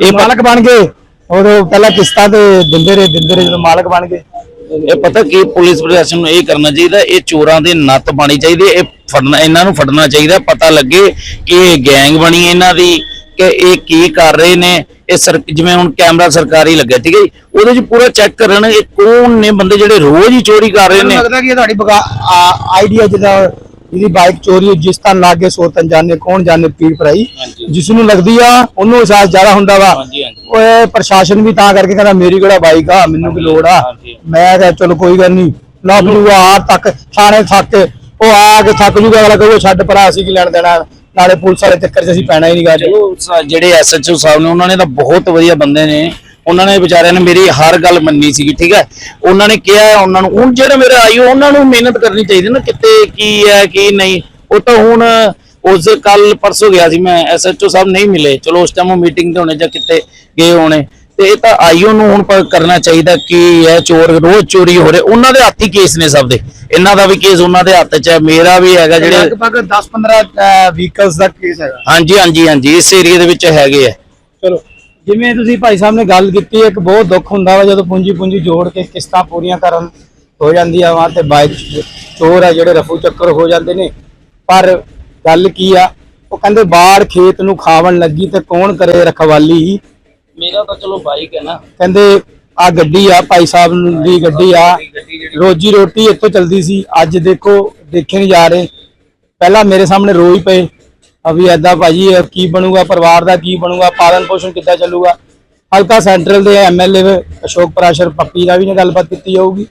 ਇਹ ਮਾਲਕ ਬਣ ਗਏ ਉਦੋਂ ਪਹਿਲਾਂ ਕਿਸ਼ਤਾਂ ਤੇ ਦਿੰਦੇ ਰਹੇ ਦਿੰਦੇ ਰਹੇ ਜਦੋਂ ਮਾਲਕ ਬਣ ਗਏ। ਇਹ ਪਤਾ ਕੀ ਪੁਲਿਸ ਪ੍ਰਸ਼ਾਸਨ ਨੂੰ ਇਹ ਕਰਨਾ ਚਾਹੀਦਾ ਇਹ ਚੋਰਾਂ ਦੇ ਨੱਤ ਪਾਣੀ ਚਾਹੀਦੀ ਇਹ ਫੜਨਾ ਇਹਨਾਂ ਨੂੰ ਫੜਨਾ ਚਾਹੀਦਾ ਪਤਾ ਲੱਗੇ ਕਿ ਇਹ ਗੈਂਗ ਬਣੀ ਇਹਨਾਂ ਦੀ। ਕਿ ਇਹ ਕੀ ਕਰ ਰਹੇ ਨੇ ਇਹ ਸਰ ਜਿਵੇਂ ਹੁਣ ਕੈਮਰਾ ਸਰਕਾਰੀ ਲੱਗਿਆ ਠੀਕ ਹੈ ਜੀ ਉਹਦੇ 'ਚ ਪੂਰਾ ਚੈੱਕ ਕਰਨ ਇਹ ਕੌਣ ਨੇ ਬੰਦੇ ਜਿਹੜੇ ਰੋਜ਼ ਹੀ ਚੋਰੀ ਕਰ ਰਹੇ ਨੇ ਲੱਗਦਾ ਕਿ ਇਹ ਤੁਹਾਡੀ ਆਈਡੀਆ ਜਿਹਦਾ ਜਿਹਦੀ ਬਾਈਕ ਚੋਰੀ ਹੋਈ, ਜਿਸ ਤਾਂ ਲਾਗੇ ਸੋਤਨ ਜਾਣੇ ਕੌਣ ਜਾਣੇ ਪੀਰ ਭਰਾਈ ਹਾਂਜੀ। ਜਿਸ ਨੂੰ ਲੱਗਦੀ ਆ ਉਹਨੂੰ ਅਹਿਸਾਸ ਜ਼ਿਆਦਾ ਹੁੰਦਾ ਵਾ ਹਾਂਜੀ, ਹਾਂਜੀ। ਓਏ ਪ੍ਰਸ਼ਾਸਨ ਵੀ ਤਾਂ ਕਰਕੇ ਕਹਿੰਦਾ ਮੇਰੀ ਕਿਹੜਾ ਬਾਈਕ ਆ ਮੈਨੂੰ ਕੀ ਲੋੜ ਆ ਹਾਂਜੀ। ਮੈਂ ਕਿਹਾ ਚਲੋ ਕੋਈ ਗੱਲ ਨਹੀਂ ਲੱਭ ਜੂਗਾ ਆਰ ਤੱਕ ਥਾਣੇ ਥੱਕ ਉਹ ਆ ਕੇ ਥੱਕ ਜੂਗਾ ਅਗਲਾ ਕਹੂਗਾ ਛੱਡ ਪਰਾ ਅਸੀਂ ਕੀ ਲੈਣ ਦੇਣਾ ਨਾਲੇ ਪੁਲਿਸ ਵਾਲੇ ਚੱਕਰ 'ਚ ਅਸੀਂ ਪੈਣਾ ਹੀ ਨਹੀਂ ਗਾ ਚਲੋ, ਸ- ਜਿਹੜੇ ਐਸਐਚਓ ਸਾਹਿਬ ਨੇ, ਉਹਨਾਂ ਨੇ ਤਾਂ ਬਹੁਤ ਵਧੀਆ ਬੰਦੇ ਨੇ। ਉਹਨਾਂ ਨੇ ਵਿਚਾਰਿਆਂ ਨੇ ਮੇਰੀ ਹਰ ਗੱਲ ਮੰਨੀ ਸੀਗੀ, ਠੀਕ ਹੈ? ਉਹਨਾਂ ਨੇ ਕਿਹਾ ਹੈ ਉਹਨਾਂ ਨੂੰ, ਹੁਣ ਜਿਹੜੇ ਮੇਰੇ ਆਈ, ਉਹਨਾਂ ਨੂੰ ਮਿਹਨਤ ਕਰਨੀ ਚਾਹੀਦੀ ਨਾ, ਕਿਤੇ ਕੀ ਹੈ, ਕੀ ਨਹੀਂ। ਉਹ ਤਾਂ ਹੁਣ, ਉਸ ਕੱਲ ਪਰਸੋਂ ਗਿਆ ਸੀ ਮੈਂ ਐਸਐਚਓ ਸਾਹਿਬ ਨਹੀਂ ਮਿਲੇ। ਚਲੋ, ਉਸ ਟਾਈਮ ਉਹ ਮੀਟਿੰਗ ਤੇ ਹੋਣੇ ਜਾਂ ਕਿਤੇ ਗਏ ਹੋਣੇ। ਤੇ ਇਹ ਤਾਂ ਆਈਓ ਨੂੰ ਹੁਣ ਕਰਨਾ ਚਾਹੀਦਾ ਕਿ ਇਹ ਚੋਰ ਰੋਜ਼ ਚੋਰੀ ਹੋ ਰਹੇ। ਉਹਨਾਂ ਦੇ ਹੱਥ ਹੀ ਕੇਸ ਨੇ ਸਭ ਦੇ। ਇਹਨਾਂ ਦਾ ਵੀ ਕੇਸ ਉਹਨਾਂ ਦੇ ਹੱਥ 'ਚ ਹੈ ਮੇਰਾ ਵੀ ਹੈਗਾ ਜਿਹੜੇ ਲਗਭਗ 10-15 ਵਹੀਕਲਸ ਦਾ ਕੇਸ ਹੈਗਾ। ਹਾਂਜੀ ਹਾਂਜੀ ਹਾਂਜੀ ਇਸ ਏਰੀਆ ਦੇ ਵਿੱਚ ਹੈਗੇ ਆ। ਚਲੋ ਜਿਵੇਂ ਤੁਸੀਂ ਭਾਈ ਸਾਹਿਬ ਨੇ ਗੱਲ ਕੀਤੀ ਇੱਕ ਬਹੁਤ ਦੁੱਖ ਹੁੰਦਾ ਵਾ ਜਦੋਂ ਪੂੰਜੀ ਪੂੰਜੀ ਜੋੜ ਕੇ ਕਿਸ਼ਤਾਂ ਪੂਰੀਆਂ ਕਰਨ ਹੋ ਜਾਂਦੀਆਂ ਵਾ ਤੇ ਬਾਈਕ ਚੋਰ ਆ ਜਿਹੜੇ ਰਫੂ ਚੱਕਰ ਹੋ ਜਾਂਦੇ ਨੇ। ਪਰ ਗੱਲ ਕੀ ਆ ਉਹ ਕਹਿੰਦੇ ਬਾੜ ਖੇਤ ਨੂੰ ਖਾਵਣ ਲੱਗੀ ਤੇ ਕੌਣ ਕਰੇ ਰਖਵਾਲੀ? ਮੇਰਾ ਤਾਂ ਚਲੋ ਬਾਈਕ ਹੈ ਨਾ। ਕਹਿੰਦੇ ਆ ਗੱਡੀ ਆ ਭਾਈ ਸਾਹਿਬ ਨੂੰ ਦੀ ਗੱਡੀ ਆ ਰੋਜੀ ਰੋਟੀ ਇੱਥੋਂ ਚਲਦੀ ਸੀ। ਅੱਜ ਦੇਖੋ ਦੇਖੇ ਨਹੀਂ ਜਾ ਰਹੇ। ਪਹਿਲਾਂ ਮੇਰੇ ਸਾਹਮਣੇ ਰੋਈ ਪਏ। ਅਭੀ ਐਦਾਂ ਭਾਜੀ ਕੀ ਬਣੂਗਾ ਪਰਿਵਾਰ ਦਾ ਕੀ ਬਣੂਗਾ ਪਾਲਣ ਪੋਸ਼ਣ ਕਿੱਦਾਂ ਚੱਲੂਗਾ। ਹਲਕਾ ਸੈਂਟਰਲ ਦੇ ਐਮਐਲਏ ਅਸ਼ੋਕ ਪ੍ਰਾਸ਼ਰ ਪੱਪੀ ਨਾਲ ਵੀ ਨੇ ਗੱਲਬਾਤ ਕੀਤੀ ਜਾਊਗੀ।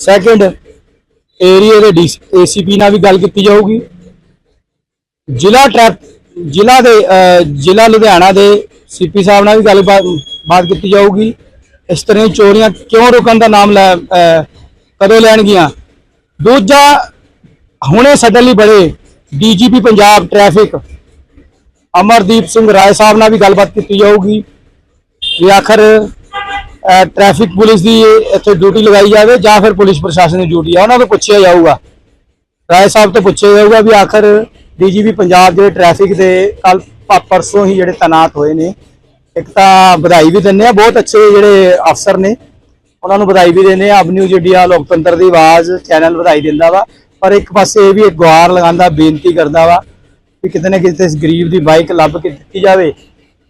ਸੈਕੰਡ ਏਰੀਆ ਦੇ ਏਸੀਪੀ ਨਾਲ ਵੀ ਗੱਲ ਕੀਤੀ ਜਾਊਗੀ। ਜ਼ਿਲ੍ਹਾ ਟ੍ਰੈਫ ਜ਼ਿਲ੍ਹਾ ਦੇ ਜ਼ਿਲ੍ਹਾ ਲੁਧਿਆਣਾ ਦੇ ਸੀਪੀ ਸਾਹਿਬ ਨਾਲ ਵੀ ਗੱਲਬਾਤ ਬਾਤ ਕੀਤੀ ਜਾਊਗੀ। ਇਸ ਤਰ੍ਹਾਂ ਦੀਆਂ ਚੋਰੀਆਂ ਕਿਉਂ ਰੁਕਣ ਦਾ ਨਾਮ ਲੈ ਕਦੋਂ ਲੈਣਗੀਆਂ? ਦੂਜਾ ਹੁਣੇ ਸਾਡੇ ਲਈ ਬੜੇ ਡੀਜੀਪੀ ਪੰਜਾਬ ਟ੍ਰੈਫਿਕ ਅਮਰਦੀਪ ਸਿੰਘ ਰਾਏ ਸਾਹਿਬ ਨਾਲ ਵੀ ਗੱਲਬਾਤ ਕੀਤੀ ਜਾਊਗੀ। ਵੀ ਆਖਰ ਅਹ, ਟ੍ਰੈਫਿਕ ਪੁਲਿਸ ਦੀ ਇੱਥੇ ਡਿਊਟੀ ਲਗਾਈ ਜਾਵੇ ਜਾਂ ਫਿਰ ਪੁਲਿਸ ਪ੍ਰਸ਼ਾਸਨ ਦੀ ਡਿਊਟੀ ਆ ਉਹਨਾਂ ਤੋਂ ਪੁੱਛਿਆ ਜਾਊਗਾ। ਰਾਏ ਸਾਹਿਬ ਤੋਂ ਪੁੱਛਿਆ ਜਾਊਗਾ ਵੀ ਆਖਰ ਡੀਜੀਪੀ ਪੰਜਾਬ ਜਿਹੜੇ ਟ੍ਰੈਫਿਕ ਦੇ ਕੱਲ ਪਰਸੋਂ ਹੀ ਜਿਹੜੇ ਤਾਇਨਾਤ ਹੋਏ ਨੇ। ਇੱਕ ਤਾਂ ਵਧਾਈ ਵੀ ਦਿੰਦੇ ਆ, ਬਹੁਤ ਅੱਛੇ ਜਿਹੜੇ ਅਫਸਰ ਨੇ। ਉਹਨਾਂ ਨੂੰ ਵਧਾਈ ਵੀ ਦਿੰਦੇ ਆ। ਅਬ ਨਿਊਜ਼ ਇੰਡੀਆ ਲੋਕਤੰਤਰ ਦੀ ਆਵਾਜ਼ ਚੈਨਲ ਵਧਾਈ ਦਿੰਦਾ ਵਾ। ਪਰ ਇੱਕ ਪਾਸੇ ਇਹ ਵੀ ਇੱਕ ਗੁਹਾਰ ਲਗਾਉਂਦਾ ਬੇਨਤੀ ਕਰਦਾ ਵਾ ਵੀ ਕਿਤੇ ਨਾ ਕਿਤੇ ਇਸ ਗਰੀਬ ਦੀ ਬਾਈਕ ਲੱਭ ਕੇ ਦਿੱਤੀ ਜਾਵੇ।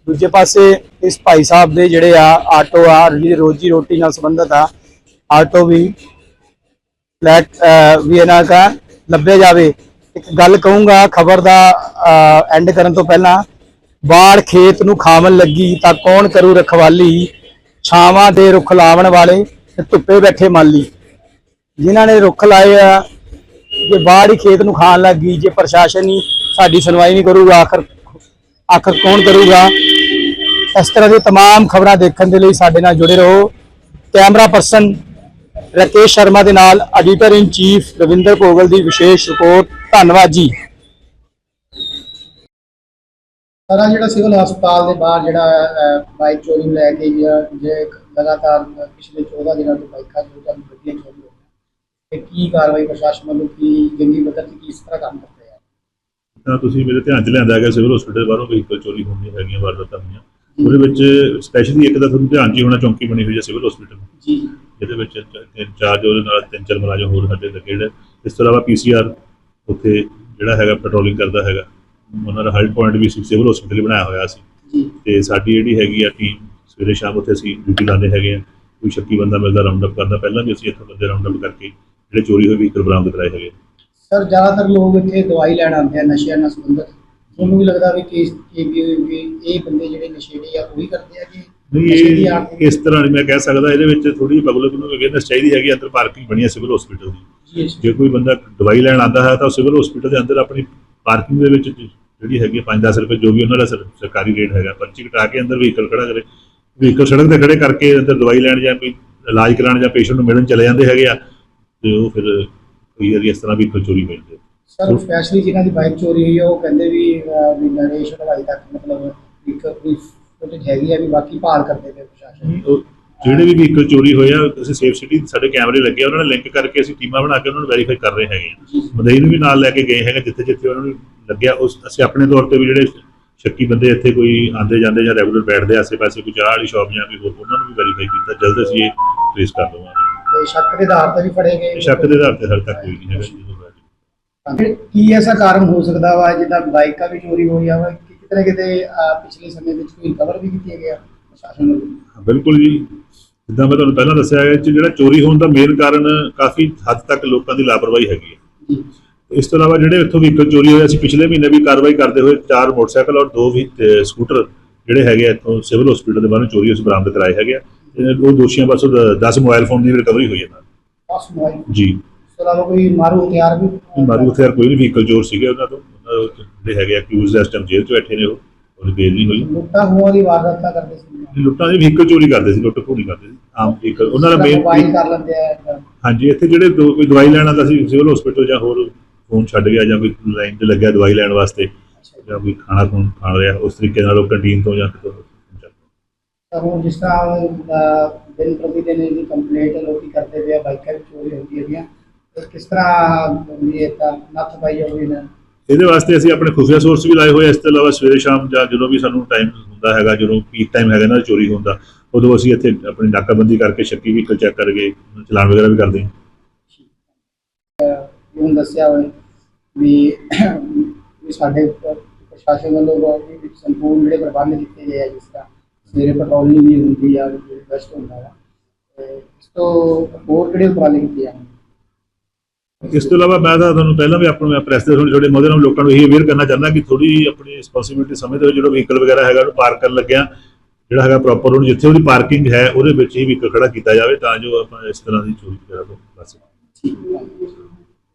ਦੂਜੇ ਪਾਸੇ ਇਸ ਭਾਈ ਸਾਹਿਬ ਦੇ ਜਿਹੜੇ ਆ, ਆਟੋ ਆ ਜਿਹੜੀ ਰੋਜੀ ਰੋਟੀ ਨਾਲ ਸੰਬੰਧਿਤ ਆ, ਆਟੋ ਵੀ ਫਲੈਟ ਵੀ ਇਹਨਾਂ ਦਾ ਲੱਭਿਆ ਜਾਵੇ। ਇੱਕ ਗੱਲ ਕਹੂੰਗਾ ਖਬਰ ਦਾ ਐਂਡ ਕਰਨ ਤੋਂ ਪਹਿਲਾਂ ਬਾੜ ਖੇਤ ਨੂੰ ਖਾਵਣ ਲੱਗੀ ਤਾਂ ਕੌਣ ਕਰੂ ਰਖਵਾਲੀ ਛਾਵਾਂ ਦੇ ਰੁੱਖ ਲਾਵਣ ਵਾਲੇ ਤੇ ਧੁੱਪੇ ਬੈਠੇ ਮਾਲੀ ਜਿਨ੍ਹਾਂ ਨੇ ਰੁੱਖ ਲਾਏ ਆ ਜੇ ਬਾੜ ਹੀ ਖੇਤ ਨੂੰ ਖਾਣ ਲੱਗੀ ਜੇ ਪ੍ਰਸ਼ਾਸਨ ਹੀ ਸਾਡੀ ਸੁਣਵਾਈ ਨਹੀਂ ਕਰੂਗਾ ਆਖਰ ਆਖਰ ਕੌਣ ਕਰੂਗਾ ਇਸ ਤਰ੍ਹਾਂ ਦੀ तमाम ਖਬਰਾਂ ਦੇਖਣ ਦੇ ਲਈ ਸਾਡੇ ਨਾਲ ਜੁੜੇ ਰਹੋ ਕੈਮਰਾ ਪਰਸਨ ਰਕੇਸ਼ ਸ਼ਰਮਾ ਦੇ ਨਾਲ editor in chief Ravinder Bhogal ਦੀ ਵਿਸ਼ੇਸ਼ ਰਿਪੋਰਟ। ਧੰਨਵਾਦ ਜੀ। ਸਾਰਾ ਜਿਹੜਾ ਸਿਵਲ ਹਸਪਤਾਲ ਦੇ ਬਾਹਰ ਜਿਹੜਾ ਬਾਈਕ ਚੋਰੀ ਲੈ ਕੇ ਜਾਂ ਜੇ ਲਗਾਤਾਰ ਪਿਛਲੇ 14 ਦਿਨਾਂ ਤੋਂ ਬਾਈਕਾਂ ਚੋਰੀ ਜਾਂ ਗੱਡੀਆਂ ਚੋਰੀ ਹੋ ਰਹੀਆਂ ਤੇ ਕੀ ਕਾਰਵਾਈ ਪ੍ਰਸ਼ਾਸਨ ਵੱਲੋਂ ਕੀ ਜੰਗੀ ਪੱਧਰ ਤੇ ਕਿਸ ਤਰ੍ਹਾਂ ਕੰਮ ਕਰ ਰਿਹਾ ਤਾਂ ਤੁਸੀਂ ਮੇਰੇ ਧਿਆਨ ਚ ਲਿਆਂਦਾ ਹੈਗਾ ਸਿਵਲ ਹਸਪੀਟਲ ਬਾਹਰੋਂ ਵਹੀਕਲ ਚੋਰੀ ਹੋਣੀਆਂ ਹੈਗੀਆਂ ਵਾਰਦਾਤਾਂ ਹੋਈਆਂ। ਉਹਦੇ ਵਿੱਚ ਸਪੈਸ਼ਲੀ ਇੱਕ ਦਾ ਤੁਹਾਨੂੰ ਧਿਆਨ ਚ ਹੀ ਹੋਣਾ ਚੌਂਕੀ ਬਣੀ ਹੋਈ ਹੈ ਸਿਵਲ ਹਸਪੀਟਲ। ਜੀ। ਜਿਹਦੇ ਵਿੱਚ ਤਿੰਨ ਚਾਰ ਜੋ ਉਹਦੇ ਨਾਲ ਤਿੰਨ ਚਾਰ ਮੁਲਾਜ਼ਮ ਹੋਰ ਸਾਡੇ ਲੱਗੇ ਜਿਹੜੇ। ਇਸ ਤੋਂ ਇਲਾਵਾ ਪੀਸੀਆਰ ਉੱਥੇ ਜਿਹੜਾ ਹੈਗਾ ਪੈਟਰੋਲਿੰਗ ਕਰਦਾ ਹੈਗਾ। ਉਹਨਾਂ ਦਾ ਹੈਲਥ ਪੁਆਇੰਟ ਵੀ ਸਿਵਲ ਹਸਪੀਟਲ ਬਣਾਇਆ ਹੋਇਆ ਸੀ। ਤੇ ਸਾਡੀ ਜਿਹੜੀ ਹੈਗੀ ਆ ਟੀਮ ਸਵੇਰੇ ਸ਼ਾਮ ਉੱਥੇ ਅਸੀਂ ਡਿਊਟੀ ਲਾਉਂਦੇ ਹੈਗੇ ਆ। ਕੋਈ ਸ਼ੱਕੀ ਬੰਦਾ ਮਿਲਦਾ ਰਾਉਂਡ ਅਪ ਕਰਦਾ ਪਹਿਲਾਂ ਵੀ ਅਸੀਂ ਇੱਥੋਂ ਬੰਦੇ ਰਾਉਂਡ ਅਪ ਕਰਕੇ ਜਿਹੜੇ ਚੋਰੀ ਹੋਏ ਵਹੀਕਲ ਬਰਾਮਦ ਕਰਾਏ ਹੈਗੇ ਸਰ ਜ਼ਿਆਦਾਤਰ ਲੋਕ ਇੱਥੇ ਦਵਾਈ ਲੈਣ ਆਉਂਦੇ ਆ ਨਸ਼ਿਆਂ ਨਾਲ ਸੰਬੰਧਿਤ। ਤੁਹਾਨੂੰ ਵੀ ਲੱਗਦਾ ਵੀ ਕਿ ਕਿ ਵੀ- ਵੀ ਇਹ ਬੰਦੇ ਜਿਹੜੇ ਨਸ਼ੇੜੀ ਆ ਉਹੀ ਕਰਦੇ ਆ ਕਿ ਨਹੀਂ ਇਹ ਇਸ ਤਰ੍ਹਾਂ ਨਹੀਂ ਮੈਂ ਕਹਿ ਸਕਦਾ ਇਹਦੇ ਵਿੱਚ ਥੋੜੀ ਪਬਲਿਕ ਨੂੰ ਅਵੇਅਰਨੈਸ ਚਾਹੀਦੀ ਹੈਗੀ ਅੰਦਰ ਪਾਰਕਿੰਗ ਬਣੀ ਹੈ ਸਿਵਲ ਹਸਪੀਟਲ ਦੀ। ਜੀ ਕੋਈ ਬੰਦਾ ਦਵਾਈ ਲੈਣ ਆਉਂਦਾ ਹੈ ਤਾਂ ਸਿਵਲ ਹਸਪੀਟਲ ਦੇ ਅੰਦਰ ਆਪਣੀ ਪਾਰਕਿੰਗ ਦੇ ਵਿੱਚ ਜਿਹੜੀ ਹੈਗੀ 5-10 ਰੁਪਏ ਜੋ ਵੀ ਉਹਨਾਂ ਦਾ ਸਰ- ਸਰਕਾਰੀ ਰੇਟ ਹੈਗਾ ਪਰਚੀ ਕਟਾ ਕੇ ਅੰਦਰ ਵਹੀਕਲ ਖੜਾ ਕਰੇ। ਵਹੀਕਲ ਸੜਕ ਤੇ ਖੜੇ ਕਰਕੇ ਅੰਦਰ ਦਵਾਈ ਲੈਣ ਜਾਂ ਕੋਈ ਇਲਾਜ ਕਰਾਉਣ ਜਾਂ ਪੇਸ਼ੈਂਟ ਨੂੰ ਮਿਲਣ ਚਲੇ ਜਾਂਦੇ ਹੈਗੇ ਆ ਤੇ ਉਹ ਫਿਰ ਕਈ ਵਾਰੀ ਇਸ ਤਰ੍ਹਾਂ ਵਹੀਕਲ ਚੋਰੀ ਹੋ ਜਾਂਦੇ ਸਰ ਸਪੈਸ਼ਲੀ ਜਿਨ੍ਹਾਂ ਦੀ ਬਾਈਕ ਚੋਰੀ ਹੋਈ ਆ ਉਹ ਕਹਿੰਦੇ ਵੀ ਵੀ ਨਰੇਸ਼ ਹਲਵਾਈ ਤੱਕ ਮਤਲਬ ਇੱਕ ਕੋਈ ਫੁਟੇਜ ਹੈਗੀ ਵੀ ਬਾਕੀ ਭਾਲ ਕਰਦੇ ਪਏ ਪ੍ਰਸ਼ਾਸਨ ਉਹ ਜਿਹੜੇ ਵੀ ਵਹੀਕਲ ਚੋਰੀ ਹੋਏ ਆ ਅਸੀਂ ਸੇਫ ਸਿਟੀ ਸਾਡੇ ਕੈਮਰੇ ਲੱਗੇ ਆ ਉਹਨਾਂ ਨਾਲ ਲਿੰਕ ਕਰਕੇ ਅਸੀਂ ਟੀਮਾਂ ਬਣਾ ਕੇ ਉਹਨਾਂ ਨੂੰ ਵੈਰੀਫਾਈ ਕਰ ਰਹੇ ਹੈਗੇ ਆ। ਮਦਈ ਨੂੰ ਵੀ ਨਾਲ ਲੈ ਕੇ ਗਏ ਹੈਗੇ ਜਿੱਥੇ ਜਿੱਥੇ ਉਹਨਾਂ ਨੂੰ ਲੱਗਿਆ ਉਸ ਅਸੀਂ ਆਪਣੇ ਤੌਰ ਤੇ ਵੀ ਜਿਹੜੇ ਸ਼ੱਕੀ ਬੰਦੇ ਇੱਥੇ ਕੋਈ ਆਂਦੇ ਜਾਂਦੇ ਜਾਂ ਰੈਗੂਲਰ ਬੈਠਦੇ ਆਸੇ-ਪਾਸੇ ਕੋਈ ਚਾਹ ਵਾਲੀ ਸ਼ਾਪ ਜਾਂ ਕੋਈ ਹੋਰ ਉਹਨਾਂ ਨੂੰ ਵੀ ਵੈਰੀਫਾਈ ਕੀਤਾ ਜਲਦ ਅਸੀਂ ਇਹ ਟ੍ਰੇਸ ਕਰ ਲਵਾਂਗੇ ਤੇ ਸ਼ੱਕ ਦੇ ਆਧਾਰ ਤੇ ਵੀ ਫੜੇ ਗਏ ਸ਼ੱਕ ਦੇ ਆਧਾਰ ਤੇ ਹਾਲੇ ਤੱਕ ਕੋਈ ਨਹੀਂ ਹੈਗਾ। ਜੀ ਉਹਦਾ। ਫਿਰ ਕੀ ਐਸਾ ਕਾਰਨ ਹੋ ਸਕਦਾ ਵਾ ਜਿੱਦਾਂ ਬਾਈਕਾਂ ਵੀ ਚੋਰੀ ਹੋਈਆਂ ਵਾ ਕਿ ਕਿਤੇ ਨਾ ਕਿਤੇ ਅਹ, ਪਿਛਲੇ ਸਮੇਂ ਵਿੱਚ ਕੋਈ ਕਵਰ ਵੀ ਕੀਤੀ ਗਿਆ ਪ੍ਰਸ਼ਾਸਨ ਵੱਲੋਂ? ਬਿਲਕੁਲ ਜੀ। ਜਿੱਦਾਂ ਮੈਂ ਤੁਹਾਨੂੰ ਪਹਿਲਾਂ ਦੱਸਿਆ ਹੈ ਕਿ ਜਿਹੜਾ ਚੋਰੀ ਹੋਣ ਦਾ ਮੇਨ ਕਾਰਨ ਕਾਫੀ ਹੱਦ ਤੱਕ ਲੋਕਾਂ ਦੀ ਲਾਪਰਵਾਹੀ ਹੈਗੀ ਹੈ ਜੀ। ਇਸ ਤੋਂ ਇਲਾਵਾ ਜਿਹੜੇ ਇੱਥੋਂ ਵਹੀਕਲ ਚੋਰੀ ਹੋਏ ਅਸੀਂ ਪਿਛਲੇ ਮਹੀਨੇ ਵੀ ਕਾਰਵਾਈ ਕਰਦੇ ਹੋਏ ਚਾਰ ਮੋਟਰਸਾਈਕਲ ਔਰ ਦੋ ਵੀ ਸਕੂਟਰ ਜਿਹੜੇ ਹੈਗੇ ਆ ਇੱਥੋਂ ਸਿਵਲ ਹਸਪੀਟਲ ਦੇ ਬਾਹਰੋਂ ਚੋਰੀ ਉਸ ਬਰਾਮਦ ਕਰਾਏ ਹੈਗੇ ਆ। ਉਹ ਦੋਸ਼ੀਆਂ ਪਾਸੋਂ 10 ਮੋਬਾਈਲ ਫੋਨ ਦੀ ਰਿਕਵਰੀ ਹੋਈ ਹੈ ਨਾਲ। ਮੋਬਾਈਲ ਜੀ। ਤੋਂ ਇਲਾਵਾ ਕੋਈ ਮਾਰੂ ਹਥਿਆਰ ਵੀ? ਮਾਰੂ ਹਥਿਆਰ ਕੋਈ ਨਹੀਂ ਵਹੀਕਲ ਚੋਰ ਸੀਗੇ ਉਹਨਾਂ ਤੋਂ। ਜਿਹੜੇ ਹੈਗੇ ਅਕਿਊਜ਼ ਇਸ ਟਾਈਮ ਜੇਲ੍ਹ 'ਚ ਬੈਠੇ ਨੇ ਉਹ ਉਹਦੀ ਬੇਲ ਨਹੀਂ ਹੋਈ। ਲੁੱਟਾਂ ਖੋਹਾਂ ਦੀ ਵਾਰਦਾਤਾਂ ਕਰਦੇ ਸੀ। ਲੁੱਟਾਂ ਦੇ ਵਹੀਕਲ ਚੋਰੀ ਕਰਦੇ ਸੀ ਲੁੱਟ ਖੋਰੀ ਕਰਦੇ ਸੀ। ਆਮ ਵਹੀਕਲ ਉਹਨਾਂ ਦਾ ਮੇਨ ਕਰ ਲੈਂਦੇ ਆ ਹਾਂਜੀ ਇੱਥੇ ਜਿਹੜੇ ਕੋਈ ਦਵਾਈ ਲੈਣ ਆਉਂਦਾ ਸੀ ਸਿਵਲ ਹਸਪੀਟਲ ਜਾਂ ਹੋਰ ਫੋਨ ਛੱਡ ਗਿਆ ਜਾਂ ਕੋਈ ਲਾਈਨ ਤੇ ਲੱਗਿਆ ਦਵਾਈ ਲੈਣ ਵਾਸਤੇ ਜਾਂ ਕੋਈ ਖਾਣਾ ਖੂਨ ਖਾ ਰਿਹਾ ਉਸ ਤਰੀਕੇ ਨਾਲ ਉਹ ਕੰਟੀਨ ਤੋਂ ਜਾਂ ਕਿਤੋਂ ਹੁਣ ਜਿਸ ਤਰ੍ਹਾਂ ਦਿਨ ਪ੍ਰਤੀ ਦਿਨ ਇਹਦੀ ਕੰਪਲੇਂਟ ਲੋਕੀ ਕਰਦੇ ਪਏ ਆ ਬਾਈਕਾਂ ਚੋਰੀ ਹੁੰਦੀ ਤੇ ਕਿਸ ਤਰ੍ਹਾਂ ਵੀ ਇਹ ਤਾਂ ਨੱਥ ਪਾਈ ਜਾਊਗੀ ਨਾ? ਇਹਦੇ ਵਾਸਤੇ ਅਸੀਂ ਆਪਣੇ ਖੁਫੀਆ ਸੋਰਸ ਵੀ ਲਾਏ ਹੋਏ ਇਸ ਤੋਂ ਇਲਾਵਾ ਸਵੇਰੇ ਸ਼ਾਮ ਜਾਂ ਜਦੋਂ ਵੀ ਸਾਨੂੰ ਟਾਈਮ ਹੁੰਦਾ ਹੈਗਾ ਜਦੋਂ ਪੀਕ ਟਾਈਮ ਹੈਗਾ ਨਾ ਚੋਰੀ ਹੁੰਦਾ ਉਦੋਂ ਅਸੀਂ ਇੱਥੇ ਆਪਣੀ ਨਾਕਾਬੰਦੀ ਕਰਕੇ ਸ਼ੱਕੀ ਵਹੀਕਲ ਚੈੱਕ ਕਰਕੇ ਚਲਾਨ ਵਗੈਰਾ ਵੀ ਕਰਦੇ ਹਾਂ। ਹੁਣ ਦੱਸਿਆ ਹੋਵੇ ਵੀ ਵੀ ਸਾਡੇ ਪ੍ਰਸ਼ਾਸਨ ਵੱਲੋਂ ਵੀ ਸੰਪੂਰਨ ਜਿਹੜੇ ਪ੍ਰਬੰਧ ਕੀਤੇ ਗਏ ਆ ਜਿਸ ਤਰ੍ਹਾਂ ਸਵੇਰੇ ਪੈਟਰੋਲਿੰਗ ਵੀ ਹੁੰਦੀ ਆ ਜਿਹੜੀ ਬੈਸਟ ਹੁੰਦਾ ਹੈ ਇਸ ਤੋਂ ਹੋਰ ਕਿਹੜੇ ਉਪਰਾਲੇ ਕੀਤੇ ਜਾਣਗੇ? ਇਸ ਤੋਂ ਇਲਾਵਾ ਮੈਂ ਤਾਂ ਤੁਹਾਨੂੰ ਪਹਿਲਾਂ ਵੀ ਆਪਣੇ ਪ੍ਰੈਸ ਦੇ ਥੋੜੇ ਛੋਟੇ ਮੋਦੇ ਨਾਲ ਲੋਕਾਂ ਨੂੰ ਇਹ ਅਵੇਅਰ ਕਰਨਾ ਚਾਹੁੰਦਾ ਕਿ ਥੋੜੀ ਆਪਣੀ ਰਿਸਪੌਂਸਿਬਿਲਟੀ ਸਮਝਦੇ ਹੋ ਜਿਹੜਾ ਵਹੀਕਲ ਵਗੈਰਾ ਹੈਗਾ ਉਹਨੂੰ ਪਾਰਕ ਕਰਨ ਲੱਗਿਆ, ਜਿਹੜਾ ਹੈਗਾ ਪ੍ਰੋਪਰ ਉਹਨੂੰ ਜਿੱਥੇ ਉਹਦੀ ਪਾਰਕਿੰਗ ਹੈ, ਉਹਦੇ ਵਿੱਚ ਹੀ ਵਹੀਕਲ ਖੜਾ ਕੀਤਾ ਜਾਵੇ ਤਾਂ ਜੋ ਆਪਾਂ ਇਸ ਤਰ੍ਹਾਂ ਦੀ ਚੋਰੀ ਵਗੈਰਾ ਤੋਂ ਬਚ ਸਕੀਏ।